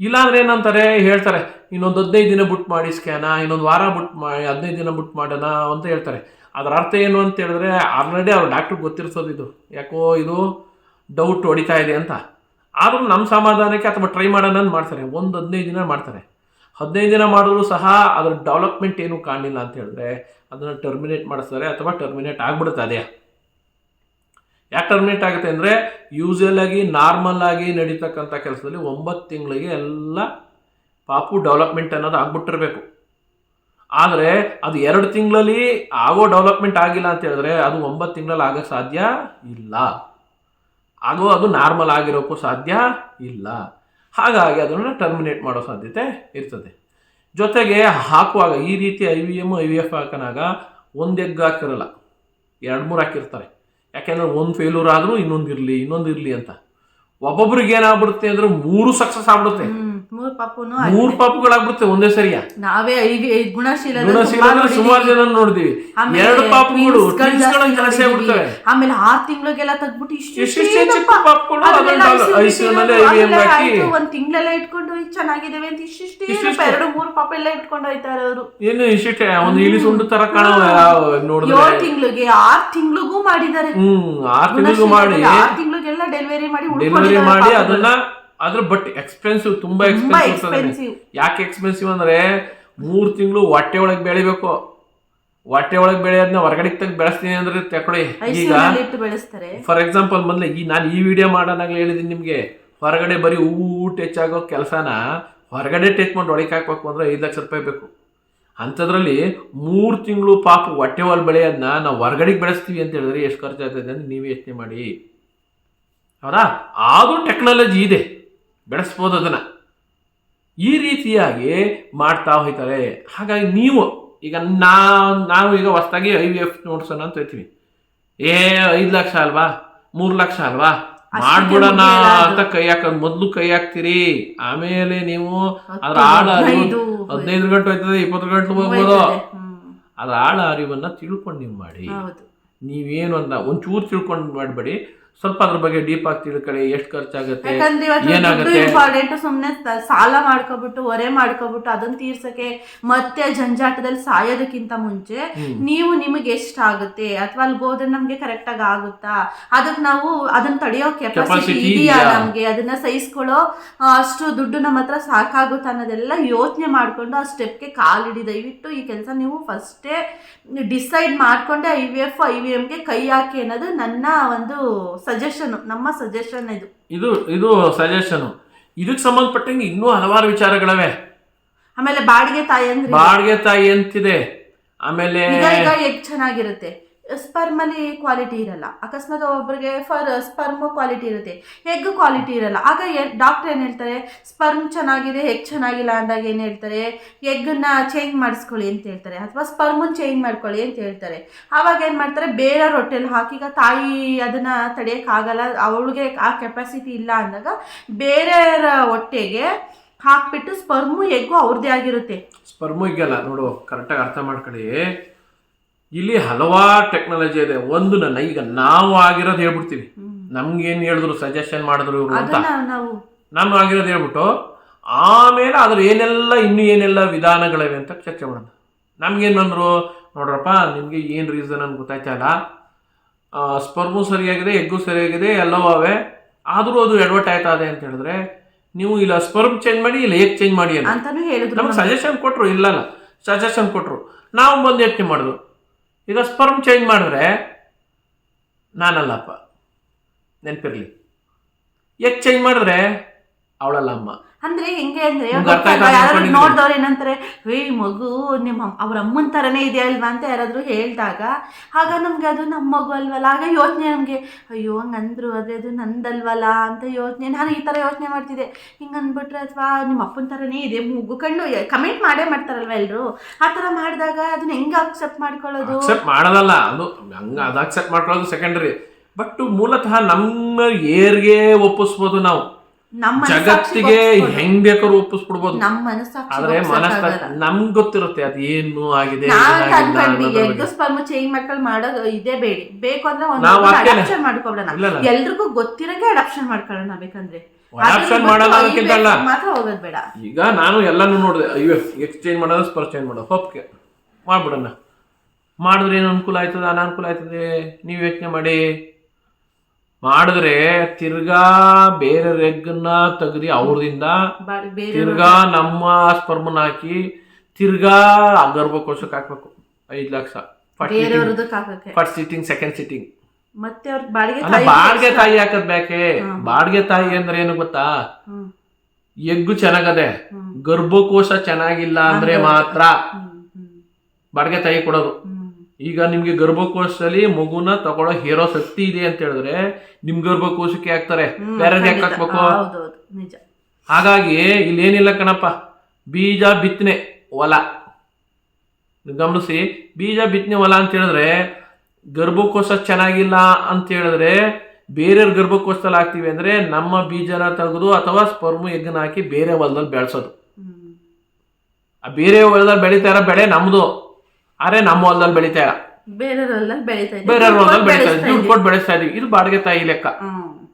ಇಲ್ಲಾಂದ್ರೆ ಏನಂತಾರೆ, ಹೇಳ್ತಾರೆ, ಇನ್ನೊಂದು ಹದಿನೈದು ದಿನ ಬುಟ್ ಮಾಡಿ ಸ್ಕ್ಯಾನ ಇನ್ನೊಂದು ವಾರ ಬುಟ್ ಮಾಡಿ ಹದಿನೈದು ದಿನ ಬುಟ್ ಮಾಡೋಣ ಅಂತ ಹೇಳ್ತಾರೆ. ಅದರ ಅರ್ಥ ಏನು ಅಂತ ಹೇಳಿದ್ರೆ ಆಲ್ರೆಡಿ ಅವ್ರ ಡಾಕ್ಟ್ರಿಗೆ ಗೊತ್ತಿರ್ಸೋದು ಇದು. ಯಾಕೋ ಇದು ಡೌಟ್ ಹೊಡಿತಾ ಇದೆ ಅಂತ. ಆದರೂ ನಮ್ಮ ಸಮಾಧಾನಕ್ಕೆ ಅಥವಾ ಟ್ರೈ ಮಾಡೋಣ ಮಾಡ್ತಾರೆ. ಒಂದು ಹದಿನೈದು ದಿನ ಮಾಡ್ತಾರೆ. ಹದಿನೈದು ದಿನ ಮಾಡಿದ್ರು ಸಹ ಅದರ ಡೆವಲಪ್ಮೆಂಟ್ ಏನೂ ಕಾಣಲಿಲ್ಲ ಅಂತ ಹೇಳಿದ್ರೆ ಅದನ್ನು ಟರ್ಮಿನೇಟ್ ಮಾಡಿಸ್ತಾರೆ ಅಥವಾ ಟರ್ಮಿನೇಟ್ ಆಗಿಬಿಡುತ್ತೆ ಅದೇ ಯಾಕೆ ಟರ್ಮಿನೇಟ್ ಆಗುತ್ತೆ ಅಂದರೆ ಯೂಸ್ವಲ್ ಆಗಿ ನಾರ್ಮಲ್ ಆಗಿ ನಡೀತಕ್ಕಂಥ ಕೆಲಸದಲ್ಲಿ ಒಂಬತ್ತು ತಿಂಗಳಿಗೆ ಎಲ್ಲ ಪಾಪು ಡೆವಲಪ್ಮೆಂಟ್ ಅನ್ನೋದು ಆಗ್ಬಿಟ್ಟಿರಬೇಕು. ಆದರೆ ಅದು ಎರಡು ತಿಂಗಳಲ್ಲಿ ಆಗೋ ಡೆವಲಪ್ಮೆಂಟ್ ಆಗಿಲ್ಲ ಅಂತ ಹೇಳಿದ್ರೆ ಅದು ಒಂಬತ್ತು ತಿಂಗಳಲ್ಲಿ ಆಗೋಕ್ಕೆ ಸಾಧ್ಯ ಇಲ್ಲ. ಆಗೋ ಅದು ನಾರ್ಮಲ್ ಆಗಿರೋಕ್ಕೂ ಸಾಧ್ಯ ಇಲ್ಲ. ಹಾಗಾಗಿ ಅದನ್ನು ಟರ್ಮಿನೇಟ್ ಮಾಡೋ ಸಾಧ್ಯತೆ ಇರ್ತದೆ. ಜೊತೆಗೆ ಹಾಕುವಾಗ ಈ ರೀತಿ I V M I V F ಹಾಕನಾಗ ಒಂದು ಎಗ್ ಹಾಕಿರಲ್ಲ, ಎರಡು ಮೂರು ಹಾಕಿರ್ತಾರೆ. ಯಾಕೆಂದರೆ ಒಂದು ಫೇಲ್ಯೂರ್ ಆದರೂ ಇನ್ನೊಂದು ಇರಲಿ ಇನ್ನೊಂದು ಇರಲಿ ಅಂತ. ಒಬ್ಬೊಬ್ರಿಗೆ ಏನಾಗ್ಬಿಡುತ್ತೆ ಅಂದ್ರೆ ಮೂರು ಸಕ್ಸಸ್ ಆಗ್ಬಿಡುತ್ತೆ. ಮೂರ್ ಪಾಪುನು ಮೂರು ಪಾಪುಗಳಾಗ್ಬಿಡುತ್ತೆ ಒಂದೇ ಸರಿಯಾ? ನಾವೇ ಐದು ಗುಣಶೀಲ ಗುಣಶೀಲ ಸುಮಾರು ಜನ ನೋಡ್ತೀವಿ ಎರಡು ಪಾಪುಗಳು ಆಮೇಲೆ ಆರ್ ತಿಂಗಳಿಗೆಲ್ಲ ತಗ್ಬಿಟ್ಟು ಇಷ್ಟು ಒಂದ್ ತಿಂಗಳೆಲ್ಲ ಇಟ್ಕೊಂಡು ಚೆನ್ನಾಗಿದ್ದೇವೆ ಅಂತ ಇಷ್ಟಿಷ್ಟೇ. ಎರಡು ಮೂರು ಪಾಪ ಎಲ್ಲ ಇಟ್ಕೊಂಡು ಹೋಯ್ತಾರೆ ಅವರು. ಏನು ಇಷ್ಟೇ ಒಂದು ಇಲ್ಲಿ ಸುಂಡು ತರ ಕಾಣ ನೋಡಿದ್ರೆ? ಏಳು ತಿಂಗಳಿಗೆ ಆರ್ ತಿಂಗಳಿಗೂ ಮಾಡಿದ್ದಾರೆ. ಹ್ಮ್ ಆರ್ ತಿಂಗಳಿಗೂ ಮಾಡಿ. ಆರ್ ತಿಂಗಳಿಗೆಲ್ಲ ಡೆಲಿವರಿ ಮಾಡಿ ಡೆಲಿವರಿ ಮಾಡಿ ಅದನ್ನ ಅದ್ರ ಬಟ್ ಎಕ್ಸ್ಪೆನ್ಸಿವ್ ತುಂಬಾ ಎಕ್ಸ್ಪೆನ್ಸಿವ್ ಯಾಕೆ ಎಕ್ಸ್ಪೆನ್ಸಿವ್ ಅಂದ್ರೆ ಮೂರು ತಿಂಗಳು ಹೊಟ್ಟೆ ಒಳಗೆ ಬೆಳಿಬೇಕು. ಹೊಟ್ಟೆ ಒಳಗೆ ಬೆಳೆಯೋದನ್ನ ಹೊರಗಡೆ ತೆಗೆದು ಬೆಳೆಸ್ತೀನಿ ಅಂದ್ರೆ ತಕೊಳ್ಳಿ ಈಗ ಫಾರ್ ಎಕ್ಸಾಂಪಲ್ ಮೊದಲೇ ಈ ನಾನು ಈ ವಿಡಿಯೋ ಮಾಡೋನಾಗ್ಲೇ ಹೇಳಿದೀನಿ ನಿಮಗೆ. ಹೊರಗಡೆ ಬರೀ ಹೂವು ಟಚ್ ಆಗೋ ಕೆಲಸನ ಹೊರಗಡೆ ಟಚ್ ಮಾಡಿ ಒಳಗೆ ಹಾಕ್ಬೇಕು ಅಂದ್ರೆ ಐದು ಲಕ್ಷ ರೂಪಾಯಿ ಬೇಕು. ಅಂಥದ್ರಲ್ಲಿ ಮೂರು ತಿಂಗಳು ಪಾಪ ಹೊಟ್ಟೆ ಒಳಗೆ ಬೆಳೆಯೋದನ್ನ ನಾವು ಹೊರಗಡೆಗೆ ಬೆಳೆಸ್ತೀವಿ ಅಂತ ಹೇಳಿದ್ರೆ ಎಷ್ಟು ಖರ್ಚಾಗ್ತದೆ ಅಂತ ನೀವು ಯೋಚನೆ ಮಾಡಿ. ಹೌದಾ? ಆದರೂ ಟೆಕ್ನಾಲಜಿ ಇದೆ. ಬೆಳೆಸ್ಬೋದು ಅದನ್ನು. ಈ ರೀತಿಯಾಗಿ ಮಾಡ್ತಾ ಹೋಯ್ತಾರೆ. ಹಾಗಾಗಿ ನೀವು ಈಗ ನಾ ನಾವು ಈಗ ಹೊಸ್ದಾಗಿ ಐ ವಿ ಎಫ್ ನೋಡ್ಸೋಣ ಅಂತ ಹೇಳ್ತೀವಿ ಏ ಐದು ಲಕ್ಷ ಅಲ್ವಾ? ಮೂರು ಲಕ್ಷ ಅಲ್ವಾ? ಮಾಡ್ಬಿಡೋಣ ಅಂತ ಕೈ ಹಾಕೋದು ಮೊದಲು ಕೈ ಹಾಕ್ತೀರಿ. ಆಮೇಲೆ ನೀವು ಅದ್ರ ಆಳ ಅರಿವು ಹದಿನೈದು, ಗಂಟೆ ಹೋಯ್ತದೆ ಇಪ್ಪತ್ತು ಗಂಟೆ ಹೋಗ್ಬೋದು. ಅದ್ರ ಆಳ ಅರಿವನ್ನ ತಿಳ್ಕೊಂಡು ನೀವು ಮಾಡಿ. ನೀವೇನು ಅಂತ ಒಂಚೂರು ತಿಳ್ಕೊಂಡು ಮಾಡಬೇಡಿ. ಸ್ವಲ್ಪ ಅದ್ರ ಬಗ್ಗೆ ಡೀಪ್ ಆಗಿ ತಿಳ್ಕೊಳ್ಳಿ ಎಷ್ಟು ಖರ್ಚಾಗುತ್ತೆ ಯಾಕಂದ್ರೆ ಇವತ್ತು ದುಡ್ಡು ಏನಾಗುತ್ತೆ? ಇಂಪಾರ್ಟೆಂಟ್ ಸುಮ್ನೆ ತ- ಸಾಲ ಮಾಡ್ಕೊಬಿಟ್ಟು ಹೊರೆ ಮಾಡ್ಕೊಬಿಟ್ಟು ಅದನ್ನ ತೀರ್ಸಕ್ಕೆ ಮತ್ತೆ ಜಂಜಾಟದಲ್ಲಿ ಸಾಯೋದಕ್ಕಿಂತ ಮುಂಚೆ ನೀವು ನಿಮಗೆ ಎಷ್ಟಾಗುತ್ತೆ ಅಥವಾ ಅಲ್ಲಿ ಹೋದ್ರೆ ನಮ್ಗೆ ಕರೆಕ್ಟ್ ಆಗಿ ಆಗುತ್ತಾ? ಅದಕ್ಕೆ ನಾವು ಅದನ್ನ ತಡೆಯೋ ಕೆಪಾಸಿಟಿ Capacity ಇದೆಯಾ ಇದೆಯಾ? ನಮ್ಗೆ? ಅದನ್ನ ಸಹಿಸ್ಕೊಳ್ಳೋ ಆ, ಅಷ್ಟು ದುಡ್ಡು ನಮ್ಮ ಹತ್ರ ಸಾಕಾಗುತ್ತಾ ಅನ್ನೋದೆಲ್ಲ ಯೋಚನೆ ಮಾಡ್ಕೊಂಡು ಆ ಸ್ಟೆಪ್ಗೆ ಕಾಲಿಡಿ. ದಯವಿಟ್ಟು ಈ ಕೆಲಸ ನೀವು ಫಸ್ಟೇ ಡಿಸೈಡ್ ಮಾಡ್ಕೊಂಡೆ I V F I V ಎಂಗೆ ಕೈ ಹಾಕಿ ಅನ್ನೋದು ನನ್ನ ಒಂದು ಸಜೆಷನ್ ನಮ್ಮ ಸಜೆಷನ್ ಇದು. ಇದು ಇದು ಸಜೆಷನ್ ಇದಕ್ಕೆ ಸಂಬಂಧಪಟ್ಟಂಗೆ ಇನ್ನೂ ಹಲವಾರು ವಿಚಾರಗಳವೆ. ಆಮೇಲೆ ಬಾಡಿಗೆ ತಾಯಿ ಅಂದ್ರೆ ಬಾಡಿಗೆ ತಾಯಿ ಅಂತಿದೆ. ಆಮೇಲೆ ಈಗ ಈಗ ಎಗ್ ಚೆನ್ನಾಗಿರುತ್ತೆ. ಸ್ಪರ್ಮ್ ಅಲ್ಲಿ ಕ್ವಾಲಿಟಿ ಇರಲ್ಲ. ಅಕಸ್ಮಾತ್ ಒಬ್ಬರಿಗೆ ಫರ್ ಸ್ಪರ್ಮ್ ಕ್ವಾಲಿಟಿ ಇರುತ್ತೆ. ಎಗ್ ಕ್ವಾಲಿಟಿ ಇರಲ್ಲ. ಆಗ ಡಾಕ್ಟರ್ ಏನು ಹೇಳ್ತಾರೆ? ಸ್ಪರ್ಮ್ ಚೆನ್ನಾಗಿದೆ ಎಗ್ ಚೆನ್ನಾಗಿಲ್ಲ ಅಂದಾಗ ಏನು ಹೇಳ್ತಾರೆ? ಎಗ್ನ ಚೇಂಜ್ ಮಾಡಿಸ್ಕೊಳ್ಳಿ ಅಂತ ಹೇಳ್ತಾರೆ. ಅಥವಾ ಸ್ಪರ್ಮನ್ ಚೇಂಜ್ ಮಾಡ್ಕೊಳ್ಳಿ ಅಂತ ಹೇಳ್ತಾರೆ. ಆವಾಗ ಏನು ಮಾಡ್ತಾರೆ? ಬೇರೆ ರೊಟ್ಟೆಲಿ ಹಾಕಿ, ಈಗ ತಾಯಿ ಅದನ್ನು ತಡೆಯೋಕ್ಕಾಗಲ್ಲ, ಅವಳಿಗೆ ಆ ಕೆಪಾಸಿಟಿ ಇಲ್ಲ ಅಂದಾಗ ಬೇರೆಯವರ ಹೊಟ್ಟೆಗೆ ಹಾಕ್ಬಿಟ್ಟು ಸ್ಪರ್ಮು ಎಗ್ಗು ಅವ್ರದ್ದೇ ಆಗಿರುತ್ತೆ. ಸ್ಪರ್ಮು ಈಗಲ್ಲ ನೋಡು ಕರೆಕ್ಟಾಗಿ ಅರ್ಥ ಮಾಡ್ಕೊಳ್ಳಿ. ಇಲ್ಲಿ ಹಲವಾರು ಟೆಕ್ನಾಲಜಿ ಇದೆ. ಒಂದು ನನ್ನ ಈಗ ನಾವು ಆಗಿರೋದು ಹೇಳ್ಬಿಡ್ತೀವಿ ನಮ್ಗೇನು ಹೇಳಿದ್ರು ಸಜೆಷನ್ ಮಾಡಿದ್ರು ಇವರು ಅಂತ? ನಾನು ಆಗಿರೋದು ಹೇಳ್ಬಿಟ್ಟು ಆಮೇಲೆ ಅದ್ರ ಏನೆಲ್ಲ ಇನ್ನು ಏನೆಲ್ಲ ವಿಧಾನಗಳಿವೆ ಅಂತ ಚರ್ಚೆ ಮಾಡೋದು. ನಮ್ಗೇನು ಬಂದರು ನೋಡ್ರಪ್ಪ ನಿಮಗೆ ಏನು ರೀಸನ್ ಅಂತ ಗೊತ್ತಾಯ್ತಲ್ಲ ಸ್ಪರ್ಮು ಸರಿಯಾಗಿದೆ ಎಗ್ಗು ಸರಿಯಾಗಿದೆ ಎಲ್ಲವೂ ಅವೆ. ಆದರೂ ಅದು ಎಡ್ವರ್ಟ್ ಆಯ್ತಾ ಇದೆ ಅಂತ ಹೇಳಿದ್ರೆ ನೀವು ಇಲ್ಲ ಸ್ಪರ್ಮ್ ಚೇಂಜ್ ಮಾಡಿ ಇಲ್ಲ ಎಗ್ ಚೇಂಜ್ ಮಾಡಿ ಅಂತ. ನಮ್ಗೆ ಸಜೆಷನ್ ಕೊಟ್ಟರು ಇಲ್ಲಲ್ಲ. ಸಜೆಷನ್ ಕೊಟ್ಟರು ನಾವು ಬಂದು ಯೋಚನೆ ಮಾಡಿದ್ವು. ಈಗ ಸ್ಪರ್ಮ್ ಚೇಂಜ್ ಮಾಡಿದ್ರೆ ನಾನಲ್ಲಪ್ಪ ನೆನಪಿರಲಿ. ಎಗ್ ಚೇಂಜ್ ಮಾಡಿದ್ರೆ? ಅವಳಲ್ಲ ಅಮ್ಮ. ಅಂದ್ರೆ ಹೆಂಗೆ ಅಂದ್ರೆ ಯಾರಾದ್ರೂ. ನೋಡ್ದವ್ರು ಏನಂತಾರೆ ಏ ಮಗು ನಿಮ್ಮ ಅವ್ರ ಅಮ್ಮನ ತರನೇ ಇದೆ ಅಲ್ವಾ ಅಂತ ಯಾರಾದ್ರೂ ಹೇಳ್ದಾಗ ಆಗ ನಮ್ಗೆ ಅದು ನಮ್ಮ ಮಗು ಅಲ್ವಲ್ಲ. ಆಗ ಯೋಚನೆ ನಮ್ಗೆ ಅಯ್ಯೋ ಹಂಗಂದ್ರು ಅದೇ ಅದು ನಂದಲ್ವಲ್ಲ? ಅಂತ ಯೋಚನೆ. ನಾನು ಈ ತರ ಯೋಚನೆ ಮಾಡ್ತಿದ್ದೆ. ಹಿಂಗೆ ಅಂದ್ಬಿಟ್ರೆ ಅಥವಾ ನಿಮ್ಮ ಅಪ್ಪನ ತರನೇ ಇದೆ ಮೂಗು ಕಣ್ಣು ಕಮೆಂಟ್ ಮಾಡೇ ಮಾಡ್ತಾರಲ್ವ ಎಲ್ಲರೂ ಆ ತರ ಮಾಡಿದಾಗ ಅದನ್ನ ಹೆಂಗೆ ಅಕ್ಸೆಪ್ಟ್ ಮಾಡ್ಕೊಳ್ಳೋದು? ಅಕ್ಸೆಪ್ಟ್ ಮಾಡೋದಲ್ಲ ಅದು ಹಂಗ ಅದು ಅಕ್ಸೆಪ್ಟ್ ಮಾಡ್ಕೊಳ್ಳೋದು ಸೆಕೆಂಡ್ರಿ ಬಟ್ ಮೂಲತಃ ನಮ್ಮ ಏರ್ಗೆ ಒಪ್ಪಿಸ್ಬೋದು ನಾವು. ಜಗತ್ತಿಗೆ ಹೆಂಗ್ ಬೇಕಾದ್ರೂ ಒಪ್ಪಿಸ್ಬಿಡ್ಬೋದು ನಮ್ಮ ಆದ್ರೆ ಮನಸ್ಸ. ನಮ್ಗ್ ಗೊತ್ತಿರುತ್ತೆ ಅದು ಏನು ಆಗಿದೆ ಸ್ಪರ್ಮ ಅನ್ನೋದ್ರ ಬಗ್ಗೆ. ಚೇಂಜ್ ಮಾಡ್ಕೊಂಡು ಮಾಡೋದು ಇದೇ ಬೇಡಿ ಬೇಕು ಅಂದ್ರೆ ನಾವ್ ಒಂದು ಅದ್ಕೇನೆ. ಅಡಾಪ್ಷನ್ ಮಾಡ್ಕೊಬಿಡೋಣ ಇಲ್ಲ, ಇಲ್ಲ. ಎಲ್ರಿಗೂ ಗೊತ್ತಿರಂಗೆ ಅಡಾಪ್ಷನ್ ಮಾಡ್ಕೊಳ್ಳೋಣ ಬೇಕಂದ್ರೆ Adoption ಅದ್ರಲ್ಲಿ ಮಾಡೋದು ಬಿಟ್ಟು ಅದಕ್ಕಿಂತ ಅಲ್ಲ. IVF ಮಾತ್ರ ಹೋಗೋದ್ ಬೇಡ ಈಗ ನಾನು ಎಲ್ಲಾನು ನೋಡಿದೆ ಅಯ್ಯೋ ಎಕ್ಸ್ಚೇಂಜ್ ಮಾಡೋದು ಸ್ಪರ್ ಚೇಂಜ್ ಮಾಡೋದು ಹೋಪ್ಕೆ ಮಾಡ್ಬಿಡೋಣ ಮಾಡಿದ್ರೆ ಏನು ಅನುಕೂಲ ಆಯ್ತದ ಅನಾನುಕೂಲ ಆಯ್ತದೆ ನೀವು ಯೋಚನೆ ಮಾಡಿ ಮಾಡಿದ್ರೆ ತಿರ್ಗಾ ಬೇರೆ ರೆಗ್ನ ತೆಗ್ದು ಅವ್ರದಿಂದ ತಿರ್ಗಾ ನಮ್ಮ ಸ್ಪರ್ಮನ್ ಹಾಕಿ ತಿರ್ಗಾ ಗರ್ಭಕೋಶಕ್ಕೆ ಹಾಕ್ಬೇಕು. ಐದು lakh. First sitting second sitting ಮತ್ತೆ ಅವ್ರ ಬಾಡಿಗೆ ತಾಯಿ ಬಾಡ್ಗೆ ತಾಯಿ ಹಾಕದ್ ಬೇಕೆ ಬಾಡಿಗೆ ತಾಯಿ ಅಂದ್ರೆ ಏನು ಗೊತ್ತಾ? ಎಗ್ಗು ಚೆನ್ನಾಗದೆ. ಗರ್ಭಕೋಶ ಚೆನ್ನಾಗಿಲ್ಲ ಅಂದ್ರೆ ಮಾತ್ರ. ಬಾಡ್ಗೆ ತಾಯಿ ಕೊಡೋದು. ಈಗ ನಿಮಗೆ ಗರ್ಭಕೋಶದಲ್ಲಿ ಮಗುನ ತಗೊಳ್ಳೋ ಹೇರೋ ಶಕ್ತಿ ಇದೆ ಅಂತ ಹೇಳಿದ್ರೆ ನಿಮ್ ಗರ್ಭಕೋಶಕ್ಕೆ ಹಾಕ್ತಾರೆ. ಬೇರೆ ಯಾಕೆ ಹಾಕ್ಬೇಕು? ನಿಜ. ಹಾಗಾಗಿ ಇಲ್ಲಿ ಏನಿಲ್ಲ ಕಣಪ್ಪ. ಬೀಜ ಬಿತ್ತನೆ ಹೊಲ ಗಮನಿಸಿ ಬೀಜ ಬಿತ್ತನೆ ಹೊಲ ಅಂತ ಹೇಳಿದ್ರೆ ಗರ್ಭಕೋಶ ಚೆನ್ನಾಗಿಲ್ಲ ಅಂತ ಹೇಳಿದ್ರೆ ಬೇರೆಯವ್ರ ಗರ್ಭಕೋಶದಲ್ಲಿ ಹಾಕ್ತೀವಿ ಅಂದ್ರೆ ನಮ್ಮ ಬೀಜನ ತೆಗೆದು ಅಥವಾ ಸ್ಪರ್ಮು ಎಗ್ಗನ ಹಾಕಿ ಬೇರೆ ಹೊಲದಲ್ಲಿ ಬೆಳೆಸೋದು. ಆ ಬೇರೆ ಹೊಲದಲ್ಲಿ ಬೆಳೀತಾ ಇರೋ ಬೆಳೆ ನಮ್ದು. ಆದ್ರೆ ನಮ್ಮ ಹೊಲದಲ್ಲಿ ಬೆಳೀತಾ ಇಲ್ಲ. ಬೇರೆಯವರೆಲ್ಲ ಬೆಳೀತಾ. ಬೇರೆ ಹೊಲದಲ್ಲಿ ಬೆಳೀತಾ ದುಡ್ಡು ಕೊಟ್ಟು ಬೆಳೆಸ್ತಾ ಇದೀವಿ ಇದು ಬಾಡಿಗೆ ತಾಯಿ ಲೆಕ್ಕ. ಹ್ಮ್.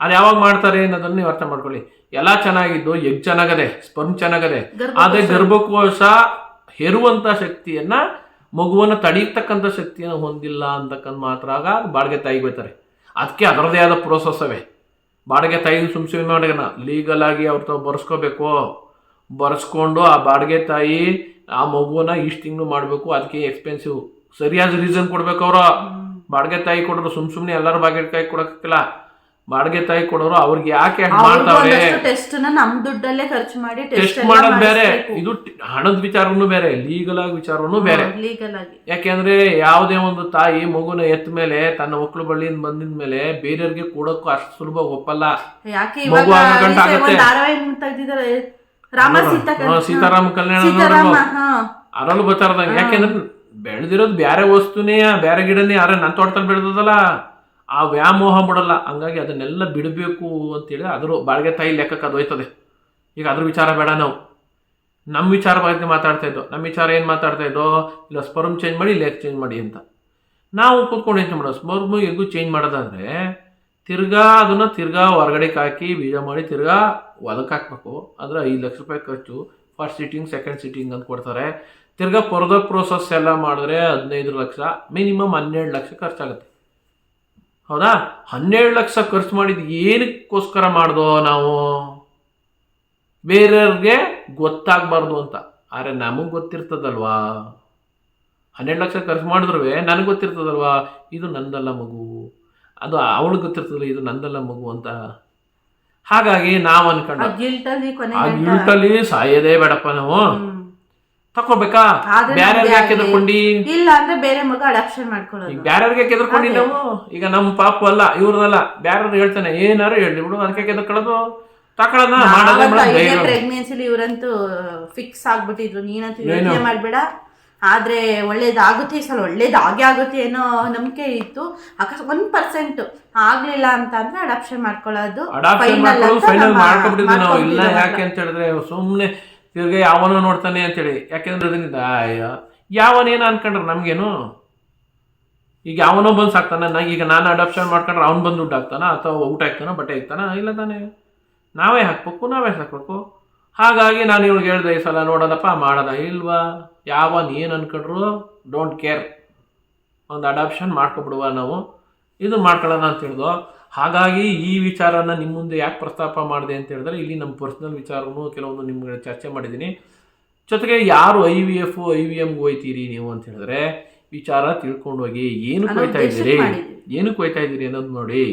ಅದು ಯಾವಾಗ ಮಾಡ್ತಾರೆ ಅನ್ನೋದನ್ನ ನೀವು ಅರ್ಥ ಮಾಡ್ಕೊಳ್ಳಿ. ಎಲ್ಲ ಚೆನ್ನಾಗಿದ್ದು ಎಗ್ ಚೆನ್ನಾಗದೆ ಸ್ಪರ್ಮ್ ಚೆನ್ನಾಗದೆ. ಗರ್ಭಕೋಶ- ಆದ್ರೆ ಗರ್ಭಕೋಶ ಹೆರುವಂತ ಶಕ್ತಿಯನ್ನ ಮಗುವನ್ನ ತಡೀತಕ್ಕಂತ ಶಕ್ತಿಯನ್ನು ಹೊಂದಿಲ್ಲ ಅಂತಕ್ಕಂಥ ಮಾತ್ರ ಆಗ ಬಾಡಿಗೆ ತಾಯಿಗೆ ಬೈತಾರೆ. ಅದಕ್ಕೆ ಅದರದೇ ಆದ ಪ್ರೋಸೆಸ್ ಅವೇ. ಬಾಡಿಗೆ ತಾಯಿ ಸುಮ್ ಸುಮ್ಮನೆ ಮಾಡೋಣ. ಲೀಗಲ್ ಆಗಿ ಅವ್ರ ತಾವು ಬರ್ಸ್ಕೋಬೇಕು. ಬರ್ಸ್ಕೊಂಡು ಆ ಬಾಡಿಗೆ ತಾಯಿ ಆ ಮಗುವನ್ನ ಇಷ್ಟು ತಿಂಗಳು ಮಾಡಬೇಕು ಅದಕ್ಕೆ ಎಕ್ಸ್ಪೆನ್ಸಿವ್ ಸರಿಯಾದ ರೀಸನ್ ಕೊಡ್ಬೇಕು ಅವರು. ಬಾಡಿಗೆ ತಾಯಿ ಕೊಡೋರು ಸುಮ್ ಸುಮ್ನೆ ಎಲ್ಲರೂ ಬಾಡಿಗೆ ತಾಯಿ ಕೊಡಕ್ಕಿಲ್ಲ. ಬಾಡಿಗೆ ತಾಯಿ ಕೊಡೋರು ಅವ್ರಿಗೆ ಯಾಕೆ ಮಾಡ್ತಾರೆ ಟೆಸ್ಟ್ ನಮ್ ದುಡ್ಡಲ್ಲೇ ಖರ್ಚು ಮಾಡಿ ಟೆಸ್ಟ್ ಮಾಡೋದು ಬೇರೆ. ಇದು ಹಣದ ವಿಚಾರನು ಬೇರೆ ಲೀಗಲ್ ಆಗಿ ವಿಚಾರನೂ ಬೇರೆ. ಲೀಗಲ್ ಆಗಿ. ಯಾಕೆಂದ್ರೆ ಯಾವುದೇ ಒಂದು ತಾಯಿ ಮಗುನ ಎತ್ತ ಮೇಲೆ ತನ್ನ ಮಕ್ಕಳು ಬಳ್ಳಿಯಿಂದ ಬಂದಿದ ಮೇಲೆ ಬೇರೆಯವ್ರಿಗೆ ಕೊಡೋಕ್ಕೂ ಅಷ್ಟು ಸುಲಭ ಒಪ್ಪಲ್ಲ. ಯಾಕೆ ಇವಾಗ ರಾಮ ಸೀತಾ ಸೀತಾರಾಮ ಕಲ್ಯಾಣ ಸೀತಾರಾಮ ಹಾ. ಅರಳು ಬತ್ತಾರದಂಗ ಯಾಕೆಂದ್ರೆ ಬೆಳೆದಿರೋದು ಬ್ಯಾರೆ ವಸ್ತುನೇ ಬ್ಯಾರೆ ಗಿಡನೇ. ಯಾರ ನನ್ನ ತೋಟದಲ್ಲಿ ಬೆಳೆದದಲ್ಲ ಆ ವ್ಯಾಮೋಹ ಬಿಡಲ್ಲ ಹಂಗಾಗಿ ಅದನ್ನೆಲ್ಲ ಬಿಡಬೇಕು ಅಂತೇಳಿ ಅದ್ರ ಬಾಳ್ಗೆ ತಾಯಿ ಲೆಕ್ಕಕ್ಕೆ ಅದು ಹೋಯ್ತದೆ. ಈಗ ಅದ್ರ ವಿಚಾರ ಬೇಡ ನಾವು. ನಮ್ಮ ವಿಚಾರ ಬಗ್ಗೆ ಮಾತಾಡ್ತಾ ಇದ್ದೋ ನಮ್ಮ ವಿಚಾರ ಏನು ಮಾತಾಡ್ತಾ ಇದ್ದೋ ಇಲ್ಲ ಸ್ಪರ್ಮ್ ಚೇಂಜ್ ಮಾಡಿ ಲೆಕ್ ಚೇಂಜ್ ಮಾಡಿ ಅಂತ. ನಾವು ಕೂತ್ಕೊಂಡು ಏನು ಮಾಡೋದು ಸ್ಪರ್ಮ್ ಎಗ್ಗು ಚೇಂಜ್ ಮಾಡೋದಾದ್ರೆ ತಿರ್ಗಾ ಅದನ್ನ ತಿರ್ಗಾ ಹೊರಗಡೆಗೆ ಹಾಕಿ ಬೀಜ ಮಾಡಿ ತಿರ್ಗಾ ಹೊಲಕ್ಕೆ ಹಾಕ್ಬೇಕು. ಅಂದ್ರೆ ಐದು ಲಕ್ಷ ರೂಪಾಯಿ ಖರ್ಚು. ಫಸ್ಟ್ ಸಿಟ್ಟಿಂಗ್ ಸೆಕೆಂಡ್ ಸಿಟ್ಟಿಂಗ್ ಅಂತ ಕೊಡ್ತಾರೆ. ತಿರ್ಗಾ ಫರ್ದರ್ ಪ್ರೋಸೆಸ್ ಎಲ್ಲ ಮಾಡಿದ್ರೆ ಹದಿನೈದು ಲಕ್ಷ ಮಿನಿಮಮ್ ಹನ್ನೆರಡು ಲಕ್ಷ ಖರ್ಚಾಗುತ್ತೆ. ಹೌದಾ? ಹನ್ನೆರಡು ಲಕ್ಷ ಖರ್ಚು ಮಾಡಿದ್ದು ಏನಕ್ಕೋಸ್ಕರ ಮಾಡ್ದೋ ನಾವು? ಬೇರೆಯವ್ರಿಗೆ ಗೊತ್ತಾಗಬಾರ್ದು ಅಂತ. ಆದರೆ ನಮಗೆ ಗೊತ್ತಿರ್ತದಲ್ವಾ? ಹನ್ನೆರಡು ಲಕ್ಷ ಖರ್ಚು ಮಾಡಿದ್ರು ನನಗೆ ಗೊತ್ತಿರ್ತದಲ್ವಾ? ಇದು ನಂದಲ್ಲ ಮಗು. ಅದು ಅವಳು ಗೊತ್ತಿರ್ತದಲ್ಲ ಇದು ನಂದಲ್ಲ ಮಗು ಅಂತ. ಹಾಗಾಗಿ ನಾವು ಅನ್ಕೊಂಡ ಆ ಗಿಲ್ಟಲ್ಲಿ ಸಾಯೋದೇ ಬೇಡಪ್ಪ ನಾವು. ತಕೋಬೇಕಾ ಬೇರೆ ಬ್ಯಾರ್ಯಾರಿಗೆ ಯಾಕೆ ಎದ್ರಕೊಂಡಿ ಇಲ್ಲ ಅಂದ್ರೆ ಬೇರೆ ಮಗ ಅಡಾಪ್ಷನ್ ಈಗ ಮಾಡ್ಕೊಳ್ಳೋದು ಬ್ಯಾರ್ಯಾರಿಗೆ ಯಾಕೆ ಎದ್ರಕೊಂಡಿ ನಾವು? ಈಗ ನಮ್ಮ ಪಾಪು ಅಲ್ಲ ಇವ್ರದಲ್ಲ. ಬ್ಯಾರ್ಯಾರು ಹೇಳ್ತಾನೆ ಏನಾರು ಹೇಳಿ ಬಿಡು ಅದಕ್ಕೆ ಎದ್ಕೊಳ್ಳೋದು ತಕೊಳ್ಳೋಣ ಮಾಡೋದೇ ಪ್ರೆಗ್ನೆನ್ಸಿಲಿ ಇವರಂತೂ ಫಿಕ್ಸ್ ಆಗ್ಬಿಟ್ಟಿದ್ರು. ನೀನಂತೂ? ಯೋಚನೆ ಮಾಡ್ಬೇಡ. ಆದ್ರೆ ಒಳ್ಳೇದಾಗುತ್ತೆ ಈ ಸಲ ಆಗೇ ಆಗುತ್ತೆ ಏನೋ ನಂಬಿಕೆ ಇತ್ತು. ಅಕಸ್ಮಾತ್ ಒಂದ್ ಪರ್ಸೆಂಟ್ ಆಗ್ಲಿಲ್ಲ ಅಂತ ಅಂದ್ರೆ ಅಡಾಪ್ಷನ್ ಮಾಡ್ಕೊಳ್ಳೋದು ಫೈನಲ್ ನಾವು. ಇಲ್ಲ ಯಾಕೆ ಅಂತ ಹೇಳಿದ್ರೆ ಸುಮ್ಮನೆ ತಿರ್ಗಿ ಯಾವನೋ ನೋಡ್ತಾನೆ ಅಂತೇಳಿ. ಯಾಕೆಂದ್ರೆ ಅದರಿಂದ ಯಾವನೇನು ಅನ್ಕೊಂಡ್ರೆ ನಮ್ಗೇನು? ಈಗ ಯಾವನೋ ಬಂದು ಸಾಕ್ತಾನೆ. ನಾ ಈಗ ನಾನು ಅಡಾಪ್ಷನ್ ಮಾಡ್ಕೊಂಡ್ರೆ ಅವ್ನು ಬಂದು ದುಡ್ಡು ಹಾಕ್ತಾನ? ಅಥವಾ ಊಟ ಹಾಕ್ತಾನ? ಬಟ್ಟೆ ಹಾಕ್ತಾನ? ಇಲ್ಲ ತಾನೇ. ನಾವೇ ಹಾಕ್ಬೇಕು ನಾವೇ ಸಾಕ್ಬೇಕು. ಹಾಗಾಗಿ ನಾನು ಇವ್ರಿಗೆ ಹೇಳ್ದೆ ಈ ಸಲ ನೋಡೋದಪ್ಪ ಮಾಡೋದ ಇಲ್ವಾ? ಯಾವನ್ ಏನು ಅನ್ಕೊಂಡ್ರು ಡೋಂಟ್ ಕೇರ್ ಒಂದು ಅಡಾಪ್ಷನ್ ಮಾಡ್ಕೊಬಿಡುವ ನಾವು. ಇದು ಮಾಡ್ಕೊಳ್ಳೋಣ ಅಂತ ಹೇಳ್ದು. ಹಾಗಾಗಿ ಈ ವಿಚಾರನ ನಿಮ್ಮ ಮುಂದೆ ಯಾಕೆ ಪ್ರಸ್ತಾಪ ಮಾಡಿದೆ ಅಂತ ಹೇಳಿದ್ರೆ ಇಲ್ಲಿ ನಮ್ಮ ಪರ್ಸ್ನಲ್ ವಿಚಾರವೂ ಕೆಲವೊಂದು ನಿಮ್ಗೆ ಚರ್ಚೆ ಮಾಡಿದ್ದೀನಿ. ಜೊತೆಗೆ ಯಾರು I V F I V ಎಮ್ಗೆ ಹೋಯ್ತೀರಿ ನೀವು ಅಂತ ಹೇಳಿದ್ರೆ ವಿಚಾರ ತಿಳ್ಕೊಂಡು ಹೋಗಿ. ಏನಕ್ಕೆ ಹೋಯ್ತಾ ಇದ್ದೀರಿ. ಏನಕ್ಕೆ ಹೋಯ್ತಾ ಇದ್ದೀರಿ ಅನ್ನೋದು ನೋಡಿ.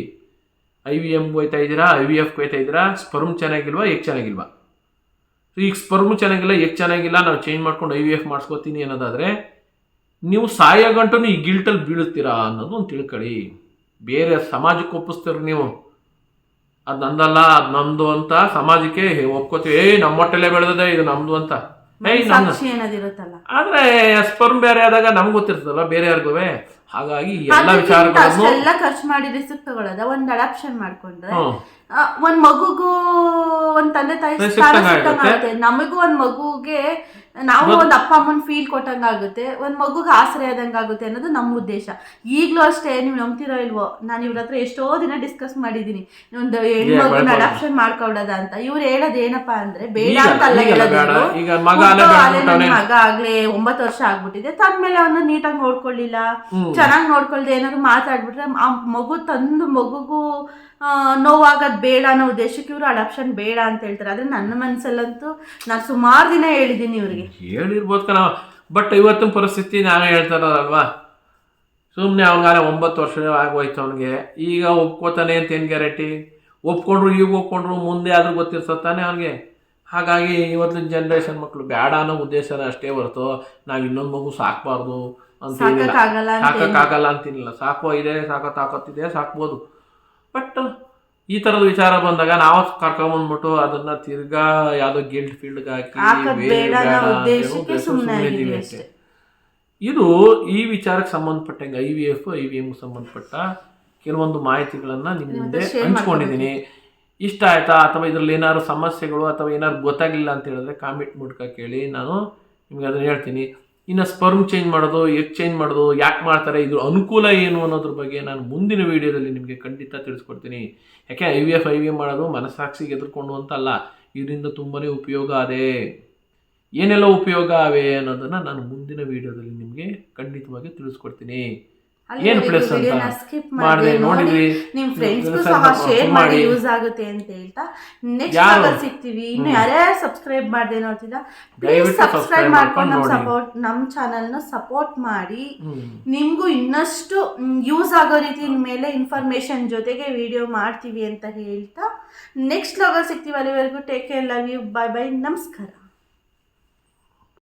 ಐ ವಿ ಎಂ ಹೋಯ್ತಾ ಇದ್ದೀರಾ? ಐ ವಿ ಎಫ್ಗೆ ಹೋಯ್ತಾ ಇದ್ದೀರಾ? ಸ್ಪರ್ಮ್ ಚೆನ್ನಾಗಿಲ್ವಾ? ಎಗ್ ಚೆನ್ನಾಗಿಲ್ವಾ? ಈಗ ಸ್ಪರ್ಮು ಚೆನ್ನಾಗಿಲ್ಲ ಎಗ್ ಚೆನ್ನಾಗಿಲ್ಲ ನಾವು ಚೇಂಜ್ ಮಾಡ್ಕೊಂಡು ಐ ವಿ ಎಫ್ ಮಾಡಿಸ್ಕೋತೀನಿ ಅನ್ನೋದಾದರೆ ನೀವು ಸಾಯೋ ಗಂಟು ಈ ಗಿಲ್ಟಲ್ಲಿ ಬೀಳುತ್ತೀರಾ ಅನ್ನೋದು ಒಂದು ತಿಳ್ಕೊಳ್ಳಿ. ಬೇರೆ ಸಮಾಜಕ್ಕೆ ಒಪ್ಪಿಸ್ತೀರ ನೀವು? ಅದು ನಂದಲ್ಲ ಅದು ನಮ್ಮದು ಅಂತ ಸಮಾಜಕ್ಕೆ ಒಪ್ಕೋತೀವಿ. ಏಯ್ ನಮ್ಮ ಹೊಟ್ಟೆಲೆ ಬೆಳೆದದೆ ಇದು ನಮ್ದು ಅಂತ. ಏಯ್ ನನ್ನ ಸಾಕ್ಷಿ ಅನ್ನೋದಿರುತ್ತಲ್ಲ ಆದ್ರೆ ಸ್ಪರ್ಮ್ ಬೇರೆ ಆದಾಗ ನಮ್ಗೆ ಗೊತ್ತಿರ್ತದಲ್ಲ ಬೇರೆ ಯಾರಿಗೂ ಹಾಗಾಗಿ ಎಲ್ಲ ವಿಚಾರಗಳನ್ನು ಖರ್ಚು ಮಾಡಿ ರಿಸ್ಕ್ ತಗೊಳ್ಳೋದ ಒಂದ್ ಅಡಾಪ್ಷನ್ ಮಾಡ್ಕೊಂಡ್ರೆ ಒಂದ್ ಮಗುಗೂ ತಂದೆ ತಾಯಿ ಸ್ಥಾನ. ಆಗುತ್ತೆ ನಮಗೂ ಒಂದ್ ಮಗುಗೆ ನಾವು ಒಂದು ಅಪ್ಪ ಅಮ್ಮನ್ ಫೀಲ್ ಕೊಟ್ಟಂಗ ಆಗುತ್ತೆ ಒಂದ್ ಮಗುಗೆ ಆಸರೆ ಆದಂಗ ಆಗುತ್ತೆ ಅನ್ನೋದು ನಮ್ಮ ಉದ್ದೇಶ. ಈಗ್ಲೂ ಅಷ್ಟೇ ನೀವು ನಂಬ್ತಿರೋ ಇಲ್ವೋ? ನಾನು ಇವ್ರ ಹತ್ರ ಎಷ್ಟೋ ದಿನ ಡಿಸ್ಕಸ್ ಮಾಡಿದೀನಿ. ಒಂದು ಹೆಣ್ಮಗುನ. ಅಡಾಪ್ಷನ್ ಮಾಡ್ಕೊಳ್ಳೋದ ಅಂತ. ಇವ್ರು ಹೇಳೋದು ಏನಪ್ಪಾ ಅಂದ್ರೆ ಬೇಡ ಅಂತ ಅಲ್ಲ ಹೇಳೋದು ಮಗ ಆಗ್ಲೇ ಒಂಬತ್ತು ವರ್ಷ ಆಗ್ಬಿಟ್ಟಿದೆ. ತಂದ್ಮೇಲೆ ಅವನ್ನ ನೀಟಾಗಿ ನೋಡ್ಕೊಳ್ಳಿಲ್ಲ. ಚೆನ್ನಾಗಿ ನೋಡ್ಕೊಳ್ದೆ ಏನಾದ್ರು ಮಾತಾಡ್ಬಿಟ್ರೆ ಆ ಮಗು ತಂದು ಮಗುಗೂ ನೋವಾಗೋದ್ ಬೇಡ ಅನ್ನೋ ಉದ್ದೇಶಕ್ಕೆ ಇವರು ಅಡಾಪ್ಷನ್ ಬೇಡ ಅಂತ ಹೇಳ್ತಾರೆ. ಆದ್ರೆ ನನ್ನ ಮನಸ್ಸಲ್ಲಂತೂ ನಾನು ಸುಮಾರು ದಿನ ಹೇಳಿದ್ದೀನಿ ಇವ್ರಿಗೆ. ಹೇಳಿರ್ಬೋದು ಕಣ. ಬಟ್ ಇವತ್ತಿನ ಪರಿಸ್ಥಿತಿ ನಾವೇ ಹೇಳ್ತಾರಲ್ವಾ ಸುಮ್ಮನೆ ಅವನಿಗಾರ ಒಂಬತ್ತು ವರ್ಷ ಆಗೋಯ್ತು ಅವನಿಗೆ. ಈಗ ಒಪ್ಕೋತಾನೆ ಅಂತ ಏನು ಗ್ಯಾರಂಟಿ ಒಪ್ಕೊಂಡ್ರು ಈಗ ಒಪ್ಕೊಂಡ್ರು ಮುಂದೆ ಆದ್ರೂ ಗೊತ್ತಿರ್ತತಾನೆ ಅವನಿಗೆ. ಹಾಗಾಗಿ ಇವತ್ತಿನ ಜನ್ರೇಷನ್ ಮಕ್ಕಳು ಬೇಡ ಅನ್ನೋ ಉದ್ದೇಶನ ಅಷ್ಟೇ ಹೊರತು ನಾವು ಇನ್ನೊಂದು ಮಗು ಸಾಕಬಾರ್ದು ಅಂತ. ಸಾಕಕ್ಕಾಗಲ್ಲ ಅಂತಿಲ್ಲ ಸಾಕೋ ಇದೆ ಸಾಕೋ ತಾಕತ್ತಿದೆ ಸಾಕ್ಬೋದು. ಬಟ್ ಈ ತರದ ವಿಚಾರ ಬಂದಾಗ ನಾವು ಕರ್ಕೊಂಡ್ಬಂದ್ಬಿಟ್ಟು ಅದನ್ನ ತಿರ್ಗಾ ಯಾವ್ದೋ ಗಿಲ್ಟ್ ಫೀಲ್ಡ್ ಹಾಕಿ. ಅಷ್ಟೇ. ಇದು ಈ ವಿಚಾರಕ್ಕೆ ಸಂಬಂಧಪಟ್ಟಂಗೆ I V F I V M ಸಂಬಂಧಪಟ್ಟ ಕೆಲವೊಂದು ಮಾಹಿತಿಗಳನ್ನ ನಿಮ್ಮ ಮುಂದೆ ಹಂಚ್ಕೊಂಡಿದ್ದೀನಿ. ಇಷ್ಟ ಆಯ್ತಾ? ಅಥವಾ ಇದರಲ್ಲಿ ಏನಾದ್ರು ಸಮಸ್ಯೆಗಳು ಅಥವಾ ಏನಾದ್ರು ಗೊತ್ತಾಗಿಲ್ಲ ಅಂತ ಹೇಳಿದ್ರೆ ಕಾಮೆಂಟ್ ಮೂಲಕ ಕೇಳಿ. ನಾನು ನಿಮ್ಗೆ ಅದನ್ನ ಹೇಳ್ತೀನಿ. ಇನ್ನು ಸ್ಪರ್ಮ್ ಚೇಂಜ್ ಮಾಡೋದು ಎಗ್ ಚೇಂಜ್ ಮಾಡೋದು, ಯಾಕೆ ಮಾಡ್ತಾರೆ, ಇದ್ರ ಅನುಕೂಲ ಏನು ಅನ್ನೋದ್ರ ಬಗ್ಗೆ ನಾನು ಮುಂದಿನ ವಿಡಿಯೋದಲ್ಲಿ ನಿಮಗೆ ಖಂಡಿತ ತಿಳಿಸ್ಕೊಡ್ತೀನಿ. ಯಾಕೆ I V F I V M ಮಾಡೋದು ಮನಸ್ಸಾಕ್ಷಿಗೆ ಎದುರ್ಕೊಂಡು ಅಂತಲ್ಲ ಇದರಿಂದ ತುಂಬಾ ಉಪಯೋಗ ಅದೇ. ಏನೆಲ್ಲ ಉಪಯೋಗ ಅವೆ ಅನ್ನೋದನ್ನು ನಾನು ಮುಂದಿನ ವಿಡಿಯೋದಲ್ಲಿ ನಿಮಗೆ ಖಂಡಿತವಾಗಿ ತಿಳಿಸ್ಕೊಡ್ತೀನಿ. ಏನ್ ಪ್ಲಸ್ ಅಂತ ಮಾಡಿದೆ ಮಾಡ್ದೆ ನೋಡಿ ನಿಮ್ ಫ್ರೆಂಡ್ಸ್ಗೂ ಸಹ ಶೇರ್ ಮಾಡಿ. ಯೂಸ್ ಆಗುತ್ತೆ ಅಂತ ಹೇಳ್ತಾ ನೆಕ್ಸ್ಟ್ ಸಿಗ್ತೀವಿ. ಇನ್ನು ಯಾರ್ಯಾರು ಸಬ್ಸ್ಕ್ರೈಬ್ ಮಾಡದೆ ನೋಡ್ತಿದ್ದ ಪ್ಲೀಸ್ ಸಬ್ಸ್ಕ್ರೈಬ್ ಮಾಡ್ಕೊಂಡು ಮಾಡ್ಕೊಂಡು ಸಪೋರ್ಟ್ ನಮ್ಮ ಚಾನಲ್ನ ಸಪೋರ್ಟ್ ಮಾಡಿ. ನಿಮ್ಗೂ ನಿಮಗೂ ಇನ್ನಷ್ಟು ಯೂಸ್ ಆಗೋ ರೀತಿ ಮೇಲೆ ಇನ್ಫಾರ್ಮೇಶನ್ ಜೊತೆಗೆ ವಿಡಿಯೋ ಮಾಡ್ತೀವಿ ಅಂತ ಹೇಳ್ತಾ ನೆಕ್ಸ್ಟ್ ಲಾಗಲ್ಲಿ ಸಿಗ್ತೀವಿ ಅಲ್ಲಿವರೆಗೂ. Take care love you bye bye ನಮಸ್ಕಾರ.